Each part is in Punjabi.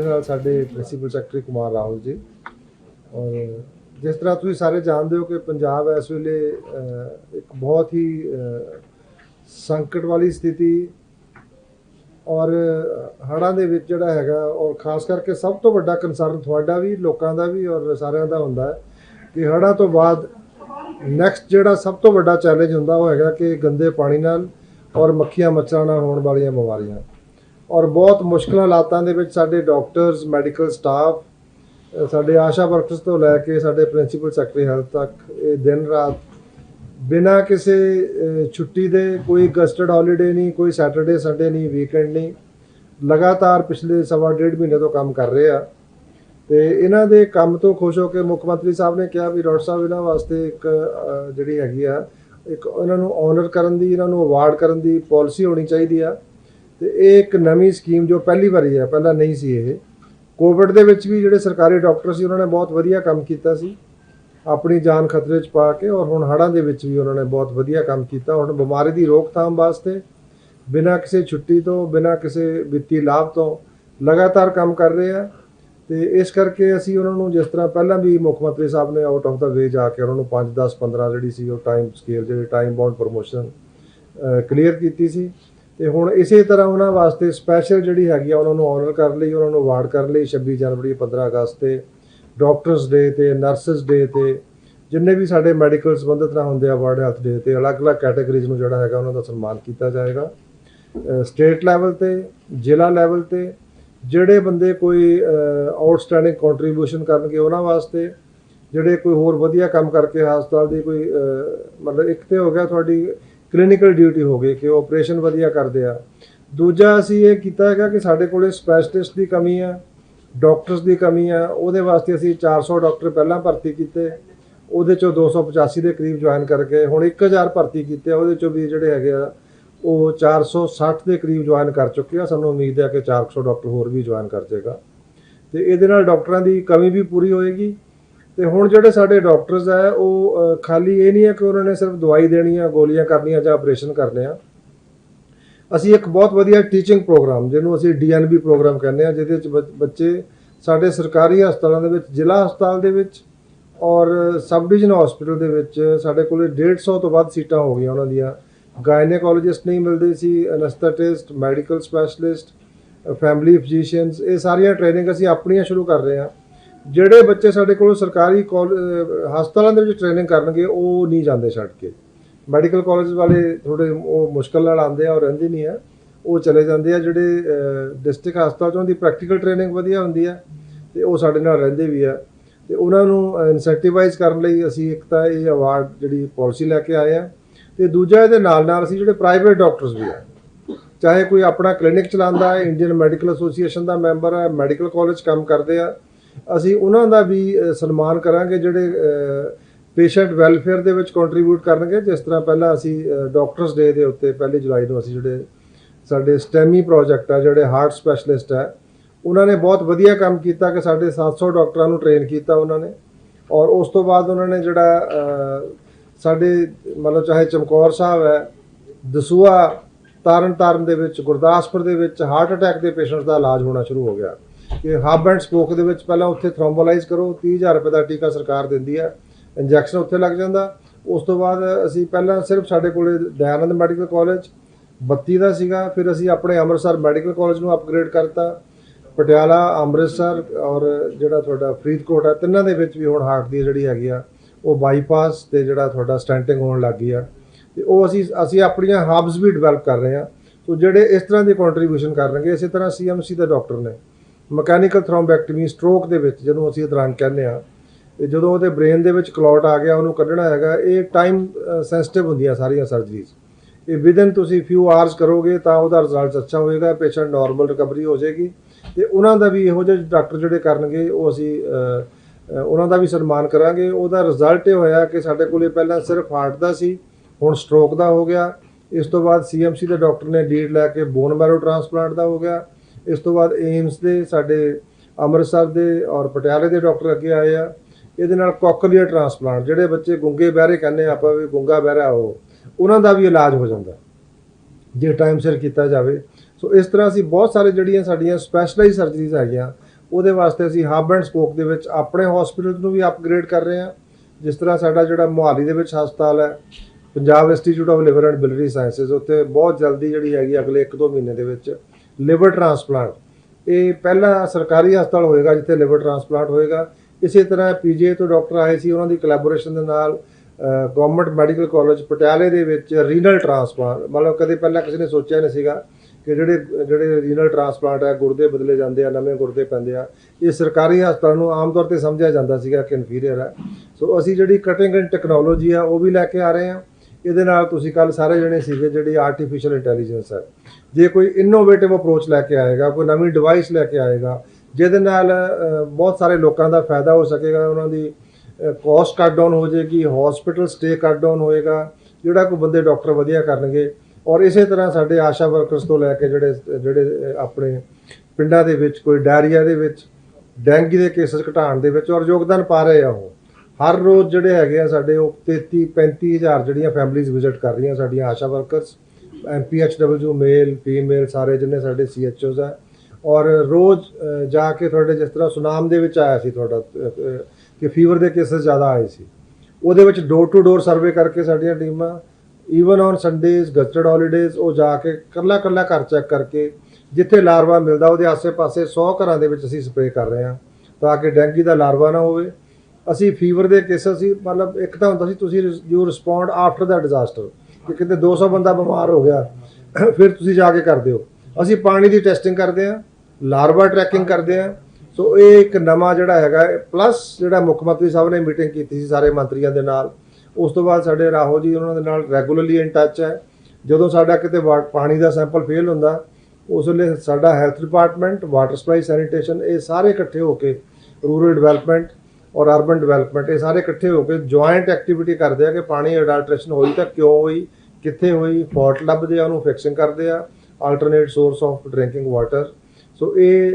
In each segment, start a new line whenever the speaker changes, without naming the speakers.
ਮੇਰੇ ਨਾਲ ਸਾਡੇ ਪ੍ਰਿੰਸੀਪਲ ਸੈਕਟਰੀ ਕੁਮਾਰ ਰਾਹੁਲ ਜੀ। ਔਰ ਜਿਸ ਤਰ੍ਹਾਂ ਤੁਸੀਂ ਸਾਰੇ ਜਾਣਦੇ ਹੋ ਕਿ ਪੰਜਾਬ ਇਸ ਵੇਲੇ ਇੱਕ ਬਹੁਤ ਹੀ ਸੰਕਟ ਵਾਲੀ ਸਥਿਤੀ ਔਰ ਹੜ੍ਹਾਂ ਦੇ ਵਿੱਚ ਜਿਹੜਾ ਹੈਗਾ, ਔਰ ਖਾਸ ਕਰਕੇ ਸਭ ਤੋਂ ਵੱਡਾ ਕੰਸਰਨ ਤੁਹਾਡਾ ਵੀ, ਲੋਕਾਂ ਦਾ ਵੀ ਔਰ ਸਾਰਿਆਂ ਦਾ ਹੁੰਦਾ ਹੈ ਕਿ ਹੜ੍ਹਾਂ ਤੋਂ ਬਾਅਦ ਨੈਕਸਟ ਜਿਹੜਾ ਸਭ ਤੋਂ ਵੱਡਾ ਚੈਲੰਜ ਹੁੰਦਾ ਉਹ ਹੈਗਾ ਕਿ ਗੰਦੇ ਪਾਣੀ ਨਾਲ ਔਰ ਮੱਖੀਆਂ ਮੱਛਰਾਂ ਨਾਲ ਹੋਣ ਵਾਲੀਆਂ ਬਿਮਾਰੀਆਂ। ਔਰ ਬਹੁਤ ਮੁਸ਼ਕਲ ਹਾਲਾਤਾਂ ਦੇ ਵਿੱਚ ਸਾਡੇ ਡਾਕਟਰਸ, ਮੈਡੀਕਲ ਸਟਾਫ ਸਾਡੇ ਆਸ਼ਾ ਵਰਕਰਸ ਤੋਂ ਲੈ ਕੇ ਸਾਡੇ ਪ੍ਰਿੰਸੀਪਲ ਸੈਕਟਰੀ ਹੈਲਥ ਤੱਕ ਇਹ ਦਿਨ ਰਾਤ ਬਿਨਾਂ ਕਿਸੇ ਛੁੱਟੀ ਦੇ ਕੋਈ ਗਸਟਡ ਹੌਲੀਡੇ ਨਹੀਂ, ਕੋਈ ਸੈਟਰਡੇ ਸੰਡੇ ਨਹੀਂ ਵੀਕਐਂਡ ਨਹੀਂ, ਲਗਾਤਾਰ ਪਿਛਲੇ ਸਵਾ ਡੇਢ ਮਹੀਨੇ ਤੋਂ ਕੰਮ ਕਰ ਰਹੇ ਆ। ਤੇ ਇਹਨਾਂ ਦੇ ਕੰਮ ਤੋਂ ਖੁਸ਼ ਹੋ ਕੇ ਮੁੱਖ ਮੰਤਰੀ ਸਾਹਿਬ ਨੇ ਕਿਹਾ ਵੀ ਡਾਕਟਰ ਸਾਹਿਬ ਇਹਨਾਂ ਵਾਸਤੇ ਇੱਕ ਜਿਹੜੀ ਹੈਗੀ ਆ, ਇੱਕ ਇਹਨਾਂ ਨੂੰ ਆਨਰ ਕਰਨ ਦੀ, ਇਹਨਾਂ ਨੂੰ ਅਵਾਰਡ ਕਰਨ ਦੀ ਪਾਲਿਸੀ ਹੋਣੀ ਚਾਹੀਦੀ ਆ। ਤੇ ਇਹ ਇੱਕ ਨਵੀਂ ਸਕੀਮ ਜੋ ਪਹਿਲੀ ਵਾਰੀ ਹੈ, ਪਹਿਲਾਂ ਨਹੀਂ ਸੀ ਇਹ। ਕੋਵਿਡ ਦੇ ਵਿੱਚ ਵੀ ਜਿਹੜੇ ਸਰਕਾਰੀ ਡਾਕਟਰ ਸੀ, ਉਹਨਾਂ ਨੇ ਬਹੁਤ ਵਧੀਆ ਕੰਮ ਕੀਤਾ ਸੀ। ਆਪਣੀ ਜਾਨ ਖਤਰੇ 'ਚ ਪਾ ਕੇ ਔਰ ਹੁਣ ਹੜ੍ਹਾਂ ਦੇ ਵਿੱਚ ਵੀ ਉਹਨਾਂ ਨੇ ਬਹੁਤ ਵਧੀਆ ਕੰਮ ਕੀਤਾ। ਹੁਣ ਬਿਮਾਰੀ ਦੀ ਰੋਕਥਾਮ ਵਾਸਤੇ, ਬਿਨਾਂ ਕਿਸੇ ਛੁੱਟੀ ਤੋਂ, ਬਿਨਾਂ ਕਿਸੇ ਵਿੱਤੀ ਲਾਭ ਤੋਂ ਲਗਾਤਾਰ ਕੰਮ ਕਰ ਰਹੇ ਆ। ਤੇ ਇਸ ਕਰਕੇ ਅਸੀਂ ਉਹਨਾਂ ਨੂੰ ਜਿਸ ਤਰ੍ਹਾਂ ਪਹਿਲਾਂ ਵੀ ਮੁੱਖ ਮੰਤਰੀ ਸਾਹਿਬ ਨੇ ਆਊਟ ਆਫ ਦਾ ਵੇ ਜਾ ਕੇ ਉਹਨਾਂ ਨੂੰ 5 10 15 ਜਿਹੜੀ ਸੀ ਉਹ ਟਾਈਮ ਸਕੇਲ ਜਿਹੜੇ ਟਾਈਮ ਬਾਉਂਡ ਪ੍ਰੋਮੋਸ਼ਨ ਕਲੀਅਰ ਕੀਤੀ ਸੀ। ਤੇ ਹੁਣ ਇਸੇ ਤਰ੍ਹਾਂ ਉਹਨਾਂ ਵਾਸਤੇ ਸਪੈਸ਼ਲ ਜਿਹੜੀ ਹੈਗੀ ਆ, ਉਹਨਾਂ ਨੂੰ ਆਨਰ ਕਰਨ ਲਈ, ਉਹਨਾਂ ਨੂੰ ਅਵਾਰਡ ਕਰਨ ਲਈ 26 ਜਨਵਰੀ 15 ਅਗਸਤ ਤੇ ਡਾਕਟਰਸ ਡੇ ਤੇ ਨਰਸਸ ਡੇ ਤੇ, ਜਿੰਨੇ ਵੀ ਸਾਡੇ ਮੈਡੀਕਲ ਸੰਬੰਧਿਤ ਨਾਲ ਹੁੰਦੇ ਆ ਵਰਲਡ ਹੈਲਥ ਡੇ ਤੇ, ਅਲੱਗ-ਅਲੱਗ ਕੈਟਾਗਰੀਜ਼ ਨੂੰ ਜਿਹੜਾ ਹੈਗਾ ਉਹਨਾਂ ਦਾ ਸਨਮਾਨ ਕੀਤਾ ਜਾਏਗਾ। ਸਟੇਟ ਲੈਵਲ ਤੇ, ਜ਼ਿਲ੍ਹਾ ਲੈਵਲ ਤੇ, ਜਿਹੜੇ ਬੰਦੇ ਕੋਈ ਆਊਟਸਟੈਂਡਿੰਗ ਕੰਟਰੀਬਿਊਸ਼ਨ ਕਰਨਗੇ ਉਹਨਾਂ ਵਾਸਤੇ, ਜਿਹੜੇ ਕੋਈ ਹੋਰ ਵਧੀਆ ਕੰਮ ਕਰਕੇ ਹਸਪਤਾਲ ਦੀ ਕੋਈ ਮਤਲਬ ਇੱਕ ਤੇ ਹੋ ਗਿਆ ਤੁਹਾਡੀ ਕਲੀਨਿਕਲ ਡਿਊਟੀ ਹੋ ਗਈ ਕਿ ਉਹ ਆਪਰੇਸ਼ਨ ਵਧੀਆ ਕਰਦੇ ਆ। ਦੂਜਾ ਅਸੀਂ ਇਹ ਕੀਤਾ ਹੈਗਾ ਕਿ ਸਾਡੇ ਕੋਲੇ ਸਪੈਸ਼ਲਿਸਟ ਦੀ ਕਮੀ ਆ ਡਾਕਟਰਸ ਦੀ ਕਮੀ ਆ, ਉਹਦੇ ਵਾਸਤੇ ਅਸੀਂ 400 ਡਾਕਟਰ ਪਹਿਲਾਂ ਭਰਤੀ ਕੀਤੇ, ਉਹਦੇ ਚੋਂ 285 ਦੇ ਕਰੀਬ ਜੁਆਇਨ ਕਰਕੇ ਹੁਣ 1000 ਭਰਤੀ ਕੀਤੇ ਆ, ਉਹਦੇ ਚੋਂ ਵੀ ਜਿਹੜੇ ਹੈਗੇ ਆ, ਉਹ 460 ਦੇ ਕਰੀਬ ਜੁਆਇਨ ਕਰ ਚੁੱਕੇ ਆ। ਸਾਨੂੰ ਉਮੀਦ ਹੈ ਕਿ 400 ਡਾਕਟਰ ਹੋਰ ਵੀ ਜੁਆਇਨ ਕਰ ਜਾਏਗਾ। ਤੇ ਇਹਦੇ ਨਾਲ ਡਾਕਟਰਾਂ ਦੀ ਕਮੀ ਵੀ ਪੂਰੀ ਹੋਏਗੀ। ਤੇ ਹੁਣ ਜਿਹੜੇ ਸਾਡੇ ਡਾਕਟਰਸ ਆ, ਉਹ ਖਾਲੀ ਇਹ ਨਹੀਂ ਹੈ ਕਿ ਉਹਨਾਂ ਨੇ ਸਿਰਫ ਦਵਾਈ ਦੇਣੀ ਆ, ਗੋਲੀਆਂ ਕਰਨੀਆਂ ਜਾਂ ਆਪਰੇਸ਼ਨ ਕਰਨੇ ਆ। ਅਸੀਂ ਇੱਕ ਬਹੁਤ ਵਧੀਆ ਟੀਚਿੰਗ ਪ੍ਰੋਗਰਾਮ, ਜਿਹਨੂੰ ਅਸੀਂ ਡੀਐਨਬੀ ਪ੍ਰੋਗਰਾਮ ਕਹਿੰਦੇ ਆ, ਜਿਹਦੇ ਵਿੱਚ ਬੱਚ- ਬੱਚੇ ਸਾਡੇ ਸਰਕਾਰੀ ਹਸਪਤਾਲਾਂ ਦੇ ਵਿੱਚ, ਜ਼ਿਲ੍ਹਾ ਹਸਪਤਾਲ ਦੇ ਵਿੱਚ ਔਰ ਸਬ ਡਿਵੀਜ਼ਨ ਹਸਪੀਟਲ ਦੇ ਵਿੱਚ ਸਾਡੇ ਕੋਲੇ 150 ਤੋਂ ਵੱਧ ਸੀਟਾਂ ਹੋ ਗਈਆਂ ਉਹਨਾਂ ਦੀਆਂ। ਗਾਇਨੇਕੋਲੋਜਿਸਟ ਨਹੀਂ ਮਿਲਦੇ ਸੀ, anaesthetist, medical specialist family physicians, ਇਹ ਸਾਰੀਆਂ ਟ੍ਰੇਨਿੰਗ ਅਸੀਂ ਆਪਣੀਆਂ ਸ਼ੁਰੂ ਕਰ ਰਹੇ ਹਾਂ। ਜਿਹੜੇ ਬੱਚੇ ਸਾਡੇ ਕੋਲ ਸਰਕਾਰੀ ਕਾਲ- ਹਸਪਤਾਲਾਂ ਦੇ ਵਿੱਚ ਟ੍ਰੇਨਿੰਗ ਕਰਨਗੇ, ਉਹ ਨਹੀਂ ਜਾਂਦੇ ਛੱਡ ਕੇ। ਮੈਡੀਕਲ ਕਾਲਜ ਵਾਲੇ ਥੋੜੇ ਉਹ ਮੁਸ਼ਕਲ ਨਾਲ ਆਉਂਦੇ ਆ ਔਰ ਰਹਿੰਦੇ ਨਹੀਂ ਆ। ਉਹ ਚਲੇ ਜਾਂਦੇ ਆ, ਜਿਹੜੇ ਡਿਸਟ੍ਰਿਕਟ ਹਸਪਤਾਲ ਚੋਂ ਦੀ ਪ੍ਰੈਕਟੀਕਲ ਟ੍ਰੇਨਿੰਗ ਵਧੀਆ ਹੁੰਦੀ ਆ, ਤੇ ਉਹ ਸਾਡੇ ਨਾਲ ਰਹਿੰਦੇ ਵੀ ਆ। ਤੇ ਉਹਨਾਂ ਨੂੰ ਇਨਸੈਂਟੀਵਾਈਜ਼ ਕਰਨ ਲਈ ਅਸੀਂ ਇੱਕ ਤਾਂ ਇਹ ਅਵਾਰਡ ਜਿਹੜੀ ਪਾਲਿਸੀ ਲੈ ਕੇ ਆਏ ਆ। ਤੇ ਦੂਜਾ ਇਹਦੇ ਨਾਲ ਨਾਲ ਅਸੀਂ ਜਿਹੜੇ ਪ੍ਰਾਈਵੇਟ ਡਾਕਟਰਸ ਵੀ ਆ, ਚਾਹੇ ਕੋਈ ਆਪਣਾ ਕਲੀਨਿਕ ਚਲਾਉਂਦਾ ਹੈ ਇੰਡੀਅਨ ਮੈਡੀਕਲ ਐਸੋਸੀਏਸ਼ਨ ਦਾ ਮੈਂਬਰ ਹੈ ਮੈਡੀਕਲ ਕਾਲਜ ਕੰਮ ਕਰਦੇ ਆ ਅਸੀਂ ਉਹਨਾਂ ਦਾ ਵੀ ਸਨਮਾਨ ਕਰਾਂਗੇ ਜਿਹੜੇ ਪੇਸ਼ੈਂਟ ਵੈਲਫੇਅਰ ਦੇ ਵਿੱਚ ਕੰਟਰੀਬਿਊਟ ਕਰਨਗੇ, ਜਿਸ ਤਰ੍ਹਾਂ ਪਹਿਲਾਂ ਅਸੀਂ ਡਾਕਟਰਸ ਡੇ ਦੇ ਉੱਤੇ ਪਹਿਲੀ ਜੁਲਾਈ ਨੂੰ ਅਸੀਂ ਜਿਹੜੇ ਸਾਡੇ ਸਟੈਮੀ ਪ੍ਰੋਜੈਕਟ ਆ, ਜਿਹੜੇ ਹਾਰਟ ਸਪੈਸ਼ਲਿਸਟ ਹੈ ਉਹਨਾਂ ਨੇ ਬਹੁਤ ਵਧੀਆ ਕੰਮ ਕੀਤਾ ਕਿ ਸਾਡੇ 700 ਡਾਕਟਰਾਂ ਨੂੰ ਟ੍ਰੇਨ ਕੀਤਾ ਉਹਨਾਂ ਨੇ। ਔਰ ਉਸ ਤੋਂ ਬਾਅਦ ਉਹਨਾਂ ਨੇ ਜਿਹੜਾ ਸਾਡੇ ਮਤਲਬ ਚਾਹੇ ਚਮਕੌਰ ਸਾਹਿਬ ਹੈ ਦਸੂਆ ਤਾਰਨ ਤਾਰਨ ਦੇ ਵਿੱਚ, ਗੁਰਦਾਸਪੁਰ ਦੇ ਵਿੱਚ ਹਾਰਟ ਅਟੈਕ ਦੇ ਪੇਸ਼ੈਂਟਸ ਦਾ ਇਲਾਜ ਹੋਣਾ ਸ਼ੁਰੂ ਹੋ ਗਿਆ। ਕਿ ਹੱਬ ਐਂਡ ਸਪੋਕ ਦੇ ਵਿੱਚ ਪਹਿਲਾਂ ਉੱਥੇ ਥ੍ਰੋਮਬੋਲਾਈਜ਼ ਕਰੋ 30000 ਰੁਪਏ ਦਾ ਟੀਕਾ ਸਰਕਾਰ ਦਿੰਦੀ ਹੈ ਇੰਜੈਕਸ਼ਨ ਉੱਥੇ ਲੱਗ ਜਾਂਦਾ। ਉਸ ਤੋਂ ਬਾਅਦ ਅਸੀਂ ਪਹਿਲਾਂ ਸਿਰਫ ਸਾਡੇ ਕੋਲੇ ਦਇਆਨੰਦ ਮੈਡੀਕਲ ਕਾਲਜ 32 ਦਾ ਸੀਗਾ, ਫਿਰ ਅਸੀਂ ਆਪਣੇ ਅੰਮ੍ਰਿਤਸਰ ਮੈਡੀਕਲ ਕਾਲਜ ਨੂੰ ਅਪਗ੍ਰੇਡ ਕਰਤਾ। ਪਟਿਆਲਾ, ਅੰਮ੍ਰਿਤਸਰ ਔਰ ਜਿਹੜਾ ਤੁਹਾਡਾ ਫਰੀਦਕੋਟ ਹੈ ਤਿੰਨਾਂ ਦੇ ਵਿੱਚ ਵੀ ਹੁਣ ਹਾਰਟ ਦੀ ਜਿਹੜੀ ਹੈਗੀ ਆ, ਉਹ ਬਾਈਪਾਸ ਤੇ ਜਿਹੜਾ ਤੁਹਾਡਾ ਸਟੈਂਟਿੰਗ ਹੋਣ ਲੱਗ ਗਈ ਆ। ਤੇ ਉਹ ਅਸੀਂ ਅਸੀਂ ਆਪਣੀਆਂ ਹਬਸ ਵੀ ਡਿਵੈਲਪ ਕਰ ਰਹੇ ਹਾਂ ਸੋ ਜਿਹੜੇ ਇਸ ਤਰ੍ਹਾਂ ਦੀ ਕੰਟਰੀਬਿਊਸ਼ਨ ਕਰਨਗੇ ਇਸੇ ਤਰ੍ਹਾਂ ਸੀਐਮਸੀ ਦੇ ਡਾਕਟਰ ਨੇ। ਮਕੈਨੀਕਲ ਥ੍ਰੋਮਬੈਕਟਮੀ ਸਟ੍ਰੋਕ ਦੇ ਵਿੱਚ ਜਦੋਂ ਅਸੀਂ ਦੌਰਾਨ ਕਹਿੰਦੇ ਆ ਤੇ ਜਦੋਂ ਉਹਦੇ ਬ੍ਰੇਨ ਦੇ ਵਿੱਚ ਕਲੌਟ ਆ ਗਿਆ, ਉਹਨੂੰ ਕੱਢਣਾ ਹੈਗਾ, ਇਹ ਟਾਈਮ ਸੈਂਸਿਟਿਵ ਹੁੰਦੀਆਂ ਸਾਰੀਆਂ ਸਰਜਰੀਜ਼। ਇਹ ਵਿਦਨ ਤੁਸੀਂ ਫਿਊ ਆਵਰਸ ਕਰੋਗੇ ਤਾਂ ਉਹਦਾ ਰਿਜ਼ਲਟ ਅੱਛਾ ਹੋਏਗਾ ਪੇਸ਼ੈਂਟ ਨਾਰਮਲ ਰਿਕਵਰੀ ਹੋ ਜਾਏਗੀ। ਤੇ ਉਹਨਾਂ ਦਾ ਵੀ ਇਹੋ ਜਿਹੇ ਡਾਕਟਰ ਜਿਹੜੇ ਕਰਨਗੇ, ਉਹ ਅਸੀਂ ਉਹਨਾਂ ਦਾ ਵੀ ਸਨਮਾਨ ਕਰਾਂਗੇ। ਉਹਦਾ ਰਿਜ਼ਲਟ ਇਹ ਹੋਇਆ ਕਿ ਸਾਡੇ ਕੋਲੇ ਪਹਿਲਾਂ ਸਿਰਫ ਹਾਰਟ ਦਾ ਸੀ, ਹੁਣ ਸਟ੍ਰੋਕ ਦਾ ਹੋ ਗਿਆ। ਇਸ ਤੋਂ ਬਾਅਦ ਸੀਐਮਸੀ ਦੇ ਡਾਕਟਰ ਨੇ ਲੀਡ ਲੈ ਕੇ ਬੋਨ ਮੈਰੋ ਟ੍ਰਾਂਸਪਲਾਂਟ ਦਾ ਹੋ ਗਿਆ। ਇਸ ਤੋਂ ਬਾਅਦ ਏਮਸ ਦੇ ਸਾਡੇ ਅੰਮ੍ਰਿਤਸਰ ਦੇ ਔਰ ਪਟਿਆਲੇ ਦੇ ਡਾਕਟਰ ਅੱਗੇ ਆਏ ਆ। ਇਹਦੇ ਨਾਲ ਕੋਕਲੀਅਰ ਟ੍ਰਾਂਸਪਲਾਂਟ, ਜਿਹੜੇ ਬੱਚੇ ਗੁੰਗੇ ਬਹਿਰੇ ਕਹਿੰਦੇ ਆ ਆਪਾਂ ਵੀ ਗੁੰਗਾ ਬਹਿਰਾ ਹੋ ਉਹਨਾਂ ਦਾ ਵੀ ਇਲਾਜ ਹੋ ਜਾਂਦਾ। ਜੇ ਟਾਈਮ ਸਿਰ ਕੀਤਾ ਜਾਵੇ। ਸੋ ਇਸ ਤਰ੍ਹਾਂ ਅਸੀਂ ਬਹੁਤ ਸਾਰੇ ਜਿਹੜੀਆਂ ਸਾਡੀਆਂ ਸਪੈਸ਼ਲਾਈਜ਼ ਸਰਜਰੀਜ਼ ਹੈਗੀਆਂ, ਉਹਦੇ ਵਾਸਤੇ ਅਸੀਂ ਹਬ ਐਂਡ ਸਪੋਕ ਦੇ ਵਿੱਚ ਆਪਣੇ ਹਸਪੀਟਲ ਨੂੰ ਵੀ ਅਪਗ੍ਰੇਡ ਕਰ ਰਹੇ ਹਾਂ ਜਿਸ ਤਰ੍ਹਾਂ ਸਾਡਾ ਜਿਹੜਾ ਮੁਹਾਲੀ ਦੇ ਵਿੱਚ ਹਸਪਤਾਲ ਹੈ, Punjab institute of liver and biliary sciences ਉੱਥੇ ਬਹੁਤ ਜਲਦੀ ਜਿਹੜੀ ਹੈਗੀ ਅਗਲੇ 1-2 ਮਹੀਨੇ ਦੇ ਵਿੱਚ ਲਿਵਰ ਟ੍ਰਾਂਸਪਲਾਂਟ। ਇਹ ਪਹਿਲਾ ਸਰਕਾਰੀ ਹਸਪਤਾਲ ਹੋਏਗਾ ਜਿੱਥੇ ਲਿਵਰ ਟ੍ਰਾਂਸਪਲਾਂਟ ਹੋਏਗਾ। ਇਸੇ ਤਰ੍ਹਾਂ ਪੀਜੀਆਈ ਤੋਂ ਡਾਕਟਰ ਆਏ ਸੀ, ਉਹਨਾਂ ਦੀ ਕੋਲੈਬੋਰੇਸ਼ਨ ਦੇ ਨਾਲ ਗਵਰਨਮੈਂਟ ਮੈਡੀਕਲ ਕਾਲਜ ਪਟਿਆਲੇ ਦੇ ਵਿੱਚ ਰੀਨਲ ਟ੍ਰਾਂਸਪਲਾਂਟ ਮਤਲਬ ਕਦੇ ਪਹਿਲਾਂ ਕਿਸੇ ਨੇ ਸੋਚਿਆ ਨਹੀਂ ਸੀਗਾ ਕਿ ਜਿਹੜੇ ਜਿਹੜੇ ਰੀਨਲ ਟ੍ਰਾਂਸਪਲਾਂਟ ਹੈ, ਗੁਰਦੇ ਬਦਲੇ ਜਾਂਦੇ ਆ, ਨਵੇਂ ਗੁਰਦੇ ਪੈਂਦੇ ਆ। ਇਹ ਸਰਕਾਰੀ ਹਸਪਤਾਲ ਨੂੰ ਆਮ ਤੌਰ ਤੇ ਸਮਝਿਆ ਜਾਂਦਾ ਸੀਗਾ ਕਿ ਇਨਫੀਰੀਅਰ ਹੈ। ਸੋ ਅਸੀਂ ਜਿਹੜੀ ਕਟਿੰਗ ਐਂਡ ਟੈਕਨੋਲੋਜੀ ਆ, ਉਹ ਵੀ ਲੈ ਕੇ ਆ ਰਹੇ ਹਾਂ। ਇਹਦੇ ਨਾਲ ਤੁਸੀਂ ਕੱਲ ਸਾਰੇ ਜਣੇ ਸੀਗੇ ਜਿਹੜੀ ਆਰਟੀਫੀਸ਼ੀਅਲ ਇੰਟੈਲੀਜੈਂਸ ਹੈ। ਜੇ ਕੋਈ ਇਨੋਵੇਟਿਵ ਅਪਰੋਚ ਲੈ ਕੇ ਆਏਗਾ, ਕੋਈ ਨਵੀਂ ਡਿਵਾਈਸ ਲੈ ਕੇ ਆਏਗਾ, ਜਿਹਦੇ ਨਾਲ ਬਹੁਤ ਸਾਰੇ ਲੋਕਾਂ ਦਾ ਫਾਇਦਾ ਹੋ ਸਕੇਗਾ, ਉਹਨਾਂ ਦੀ ਕੋਸਟ ਕੱਟ ਡਾਊਨ ਹੋ ਜਾਏਗੀ ਹਸਪੀਟਲ ਸਟੇ ਕੱਟ ਡਾਊਨ ਹੋਏਗਾ, ਜਿਹੜਾ ਕੋਈ ਬੰਦੇ ਡਾਕਟਰ ਵਧੀਆ ਕਰਨਗੇ, ਔਰ ਇਸੇ ਤਰ੍ਹਾਂ ਸਾਡੇ ਆਸ਼ਾ ਵਰਕਰਸ ਤੋਂ ਲੈ ਕੇ ਜਿਹੜੇ ਜਿਹੜੇ ਆਪਣੇ ਪਿੰਡਾਂ ਦੇ ਵਿੱਚ, ਕੋਈ ਡਾਇਰੀਆ ਦੇ ਵਿੱਚ, ਡੈਂਗੀ ਦੇ ਕੇਸਸ ਘਟਾਉਣ ਦੇ ਵਿੱਚ ਔਰ ਯੋਗਦਾਨ ਪਾ ਰਹੇ ਆ ਉਹ, ਹਰ ਰੋਜ਼ ਜਿਹੜੇ ਹੈਗੇ ਆ ਸਾਡੇ ਉਹ 33 35000 ਜਿਹੜੀਆਂ ਫੈਮਿਲੀਜ਼ ਵਿਜ਼ਿਟ ਕਰ ਰਹੀਆਂ ਸਾਡੀਆਂ ਆਸ਼ਾ ਵਰਕਰਸ ਐਮਪੀਐਚਡਬਲਯੂ ਮੇਲ, ਫੀਮੇਲ ਸਾਰੇ ਜਿੰਨੇ ਸਾਡੇ ਸੀਐਚਓਜ਼ ਆ। ਔਰ ਰੋਜ਼ ਜਾ ਕੇ ਤੁਹਾਡੇ ਜਿਸ ਤਰ੍ਹਾਂ ਸੁਨਾਮ ਦੇ ਵਿੱਚ ਆਇਆ ਸੀ ਤੁਹਾਡਾ ਕਿ ਫੀਵਰ ਦੇ ਕੇਸਸ ਜ਼ਿਆਦਾ ਆਏ ਸੀ। ਉਹਦੇ ਵਿੱਚ ਡੋਰ ਟੂ ਡੋਰ ਸਰਵੇ ਕਰਕੇ ਸਾਡੀਆਂ ਟੀਮਾਂ even on Sundays gazetted holidays ਉਹ ਜਾ ਕੇ ਕੱਲਾ ਕੱਲਾ ਘਰ ਚੈੱਕ ਕਰਕੇ, ਜਿੱਥੇ ਲਾਰਵਾ ਮਿਲਦਾ ਉਹਦੇ ਆਸੇ-ਪਾਸੇ 100 ਘਰਾਂ ਦੇ ਵਿੱਚ ਅਸੀਂ ਸਪਰੇਅ ਕਰ ਰਹੇ ਹਾਂ, ਤਾਂ ਕਿ ਡੈਂਗੀ ਦਾ ਲਾਰਵਾ ਨਾ ਹੋਵੇ। ਅਸੀਂ ਫੀਵਰ ਦੇ ਕੇਸਸ ਸੀ ਮਤਲਬ ਇੱਕ ਤਾਂ ਹੁੰਦਾ ਸੀ, ਤੁਸੀਂ you respond after the disaster ਕਿ ਕਿਤੇ 200 ਬੰਦਾ ਬਿਮਾਰ ਹੋ ਗਿਆ, ਫਿਰ ਤੁਸੀਂ ਜਾ ਕੇ ਕਰਦੇ ਹੋ। ਅਸੀਂ ਪਾਣੀ ਦੀ ਟੈਸਟਿੰਗ ਕਰਦੇ ਹਾਂ ਲਾਰਵਾ ਟਰੈਕਿੰਗ ਕਰਦੇ ਹਾਂ। ਸੋ ਇਹ ਇੱਕ ਨਵਾਂ ਜਿਹੜਾ ਹੈਗਾ ਪਲੱਸ ਜਿਹੜਾ ਮੁੱਖ ਮੰਤਰੀ ਸਾਹਿਬ ਨੇ ਮੀਟਿੰਗ ਕੀਤੀ ਸੀ ਸਾਰੇ ਮੰਤਰੀਆਂ ਦੇ ਨਾਲ, ਉਸ ਤੋਂ ਬਾਅਦ ਸਾਡੇ ਰਾਹੋ ਜੀ ਉਹਨਾਂ ਦੇ ਨਾਲ ਰੈਗੂਲਰਲੀ ਇਨ ਟੱਚ ਹੈ। ਜਦੋਂ ਸਾਡਾ ਕਿਤੇ ਵਾ- ਪਾਣੀ ਦਾ ਸੈਂਪਲ ਫੇਲ ਹੁੰਦਾ, ਉਸ ਵੇਲੇ ਸਾਡਾ health department water supply sanitation ਇਹ ਸਾਰੇ ਇਕੱਠੇ ਹੋ ਕੇ ਰੂਰਲ ਡਿਵੈਲਪਮੈਂਟ ਔਰ ਅਰਬਨ ਡਿਵੈਲਪਮੈਂਟ ਇਹ ਸਾਰੇ ਇਕੱਠੇ ਹੋ ਕੇ ਜੁਆਇੰਟ ਐਕਟੀਵਿਟੀ ਕਰਦੇ ਆ ਕਿ ਪਾਣੀ ਅਡਲਟ੍ਰੇਸ਼ਨ ਹੋਈ ਤਾਂ ਕਿਉਂ ਹੋਈ ਕਿੱਥੇ ਹੋਈ ਫਾਲਟ ਲੱਭਦੇ ਆ, ਉਹਨੂੰ ਫਿਕਸਿੰਗ ਕਰਦੇ ਆ alternate source of drinking water so ਇਹ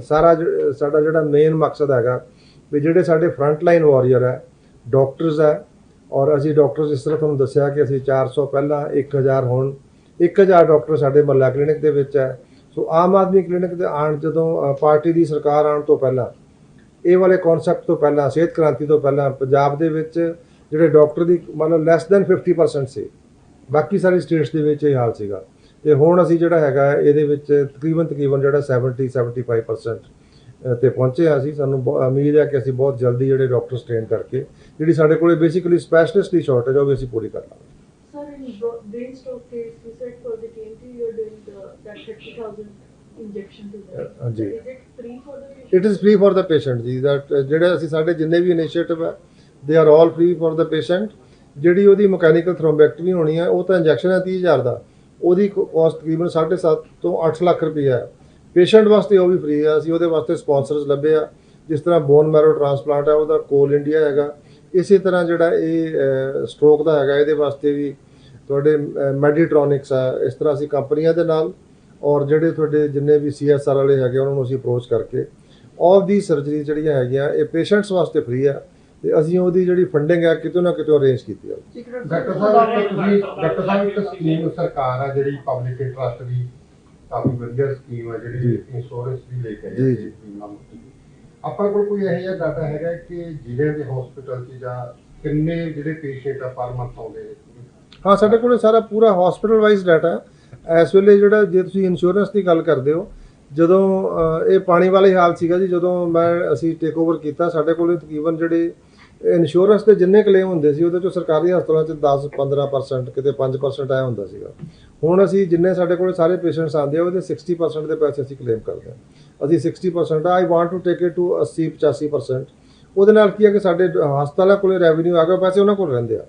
ਸਾਰਾ ਜ- ਸਾਡਾ ਜਿਹੜਾ ਮੇਨ ਮਕਸਦ ਹੈਗਾ, ਵੀ ਜਿਹੜੇ ਸਾਡੇ ਫਰੰਟ ਲਾਈਨ ਵਾਰੀਅਰ ਹੈ ਡਾਕਟਰਸ ਹੈ, ਔਰ ਅਸੀਂ ਡਾਕਟਰਸ ਇਸ ਤਰ੍ਹਾਂ ਤੁਹਾਨੂੰ ਦੱਸਿਆ ਕਿ ਅਸੀਂ 400 ਪਹਿਲਾਂ 1000 ਹੁਣ 1000 ਡਾਕਟਰ ਸਾਡੇ ਮੱਲਾ ਕਲੀਨਿਕ ਦੇ ਵਿੱਚ ਹੈ। ਸੋ ਆਮ ਆਦਮੀ ਕਲੀਨਿਕ ਦੇ ਆਉਣ ਜਦੋਂ ਪਾਰਟੀ ਦੀ ਸਰਕਾਰ ਆਉਣ ਤੋਂ ਪਹਿਲਾਂ, ਇਹ ਵਾਲੇ ਕਨਸੈਪਟ ਤੋਂ ਪਹਿਲਾਂ, ਸਿਹਤ ਕ੍ਰਾਂਤੀ ਤੋਂ ਪਹਿਲਾਂ, ਪੰਜਾਬ ਦੇ ਵਿੱਚ ਜਿਹੜੇ ਡਾਕਟਰ ਦੀ ਮਤਲਬ ਲੈਸ ਦੈਨ 50% ਸੀ। ਬਾਕੀ ਸਾਰੀ ਸਟੇਟਸ ਦੇ ਵਿੱਚ ਇਹ ਹਾਲ ਸੀਗਾ ਤੇ ਹੁਣ ਅਸੀਂ ਜਿਹੜਾ ਹੈਗਾ ਇਹਦੇ ਵਿੱਚ ਤਕਰੀਬਨ ਤਕਰੀਬਨ ਜਿਹੜਾ 70 75% ਅ, ਤੇ ਪਹੁੰਚੇ ਹਾਂ ਅਸੀਂ ਸਾਨੂੰ ਉਮੀਦ ਹੈ ਕਿ ਅਸੀਂ ਬਹੁਤ ਜਲਦੀ ਜਿਹੜੇ ਡਾਕਟਰਸ ਟ੍ਰੇਨ ਕਰਕੇ ਜਿਹੜੀ ਸਾਡੇ ਕੋਲੇ ਬੇਸਿਕਲੀ ਸਪੈਸ਼ਲਿਸਟ ਦੀ ਸ਼ਾਰਟੇਜ ਉਹ ਵੀ ਅਸੀਂ ਪੂਰੀ ਕਰ ਲਾਂਗੇ
Sir, in bro- brain stroke case, you said for the TNT you are doing the, that 30,000 injection to them.
ji.
Is it free for the patient?
It is free for the patient ਜੀ that ਜਿਹੜੇ ਅਸੀਂ ਸਾਡੇ ਜਿੰਨੇ ਵੀ ਇਨੀਸ਼ੀਏਟਿਵ ਹੈ they are all free for the patient ਜਿਹੜੀ ਉਹਦੀ ਮਕੈਨੀਕਲ ਥ੍ਰੋਮਬੈਕਟਮੀ ਹੋਣੀ ਹੈ ਉਹ ਤਾਂ ਇੰਜੈਕਸ਼ਨ ਹੈ 30000 ਦਾ। ਉਹਦੀ ਕੋਸਟ ਤਕਰੀਬਨ 7.5 ਤੋਂ 8 ਲੱਖ ਰੁਪਏ ਹੈ ਪੇਸ਼ੈਂਟ ਵਾਸਤੇ ਉਹ ਵੀ ਫ੍ਰੀ ਹੈ ਅਸੀਂ ਉਹਦੇ ਵਾਸਤੇ ਸਪਾਂਸਰਸ ਲੱਭੇ ਆ। ਜਿਸ ਤਰ੍ਹਾਂ ਬੋਨ ਮੈਰੋ ਟ੍ਰਾਂਸਪਲਾਂਟ ਹੈ ਉਹਦਾ ਕੋਲ ਇੰਡੀਆ ਹੈਗਾ। ਇਸੇ ਤਰ੍ਹਾਂ ਜਿਹੜਾ ਇਹ ਸਟ੍ਰੋਕ ਦਾ ਹੈਗਾ, ਇਹਦੇ ਵਾਸਤੇ ਵੀ ਤੁਹਾਡੇ ਮੈਡੀਟ੍ਰੋਨਿਕਸ ਆ, ਇਸ ਤਰ੍ਹਾਂ ਅਸੀਂ ਕੰਪਨੀਆਂ ਦੇ ਨਾਲ ਔਰ ਜਿਹੜੇ ਤੁਹਾਡੇ ਜਿੰਨੇ ਵੀ ਸੀਐਸਆਰ ਵਾਲੇ ਹੈਗੇ, ਉਹਨਾਂ ਨੂੰ ਅਸੀਂ ਅਪਰੋਚ ਕਰਕੇ ਆਲ ਦੀ ਸਰਜਰੀ ਜਿਹੜੀਆਂ ਹੈਗੀਆਂ, ਇਹ ਪੇਸ਼ੈਂਟਸ ਵਾਸਤੇ ਫ੍ਰੀ ਆ। ਤੇ ਅਸੀਂ ਉਹਦੀ ਜਿਹੜੀ ਫੰਡਿੰਗ ਹੈ ਕਿਤੇ ਨਾ ਕਿਤੇ ਅਰੇਂਜ ਕੀਤੀ ਆ
ਡਾਕਟਰ ਸਾਹਿਬ ਇੱਕ ਤੁਸੀਂ ਡਾਕਟਰ ਸਾਹਿਬ ਇੱਕ ਸਕੀਮ ਸਰਕਾਰ ਆ ਜਿਹੜੀ ਪਬਲਿਕ ਇੰਟਰਸਟ ਦੀ ਕਾਫੀ ਵਧੀਆ ਸਕੀਮ ਆ ਜਿਹੜੀ। ਇੰਸ਼ੋਰੈਂਸ ਦੀ ਲੈ ਕੇ ਆਈ
ਜੀ, ਜੀ।
ਆਪਾਂ ਕੋਲ ਕੋਈ ਇਹੋ ਜਿਹਾ ਡਾਟਾ ਹੈਗਾ ਕਿ ਜ਼ਿਲ੍ਹੇ ਦੇ ਹਸਪੀਟਲ 'ਚ ਜਾਂ ਕਿੰਨੇ ਜਿਹੜੇ ਪੇਸ਼ੈਂਟ ਆ ਪਰ ਮੰਥ ਆਉਂਦੇ
ਹਾਂ ਸਾਡੇ ਕੋਲ ਸਾਰਾ ਪੂਰਾ ਹਸਪੀਟਲ ਵਾਈਜ਼ ਡਾਟਾ ਹੈ ਇਸ ਵੇਲੇ ਜਿਹੜਾ ਜੇ ਤੁਸੀਂ ਇੰਸ਼ੋਰੈਂਸ ਦੀ ਗੱਲ ਕਰਦੇ ਹੋ ਜਦੋਂ ਇਹ ਪਾਣੀ ਵਾਲਾ ਹਾਲ ਸੀਗਾ ਜੀ ਜਦੋਂ ਮੈਂ ਅਸੀਂ ਟੇਕ ਓਵਰ ਕੀਤਾ ਸਾਡੇ ਕੋਲ ਤਕਰੀਬਨ ਜਿਹੜੇ ਇੰਸ਼ੋਰੈਂਸ ਦੇ ਜਿੰਨੇ ਕਲੇਮ ਹੁੰਦੇ ਸੀ, ਉਹਦੇ ਚੋਂ ਸਰਕਾਰੀ ਹਸਪਤਾਲਾਂ 'ਚ 10 15% ਕਿਤੇ 5% ਆਇਆ ਹੁੰਦਾ ਸੀਗਾ। ਹੁਣ ਅਸੀਂ ਜਿੰਨੇ ਸਾਡੇ ਕੋਲ ਸਾਰੇ ਪੇਸ਼ੈਂਟਸ ਆਉਂਦੇ ਆ, ਉਹਦੇ 60% ਦੇ ਪੈਸੇ ਅਸੀਂ ਕਲੇਮ ਕਰਦੇ ਹਾਂ ਅਸੀਂ 60% I want to take it to 80 85% ਉਹਦੇ ਨਾਲ ਕੀ ਹੈ ਕਿ ਸਾਡੇ ਹਸਪਤਾਲਾਂ ਕੋਲੇ ਰੈਵਨਿਊ ਆ ਗਿਆ ਪੈਸੇ ਉਹਨਾਂ ਕੋਲ ਰਹਿੰਦੇ ਆ।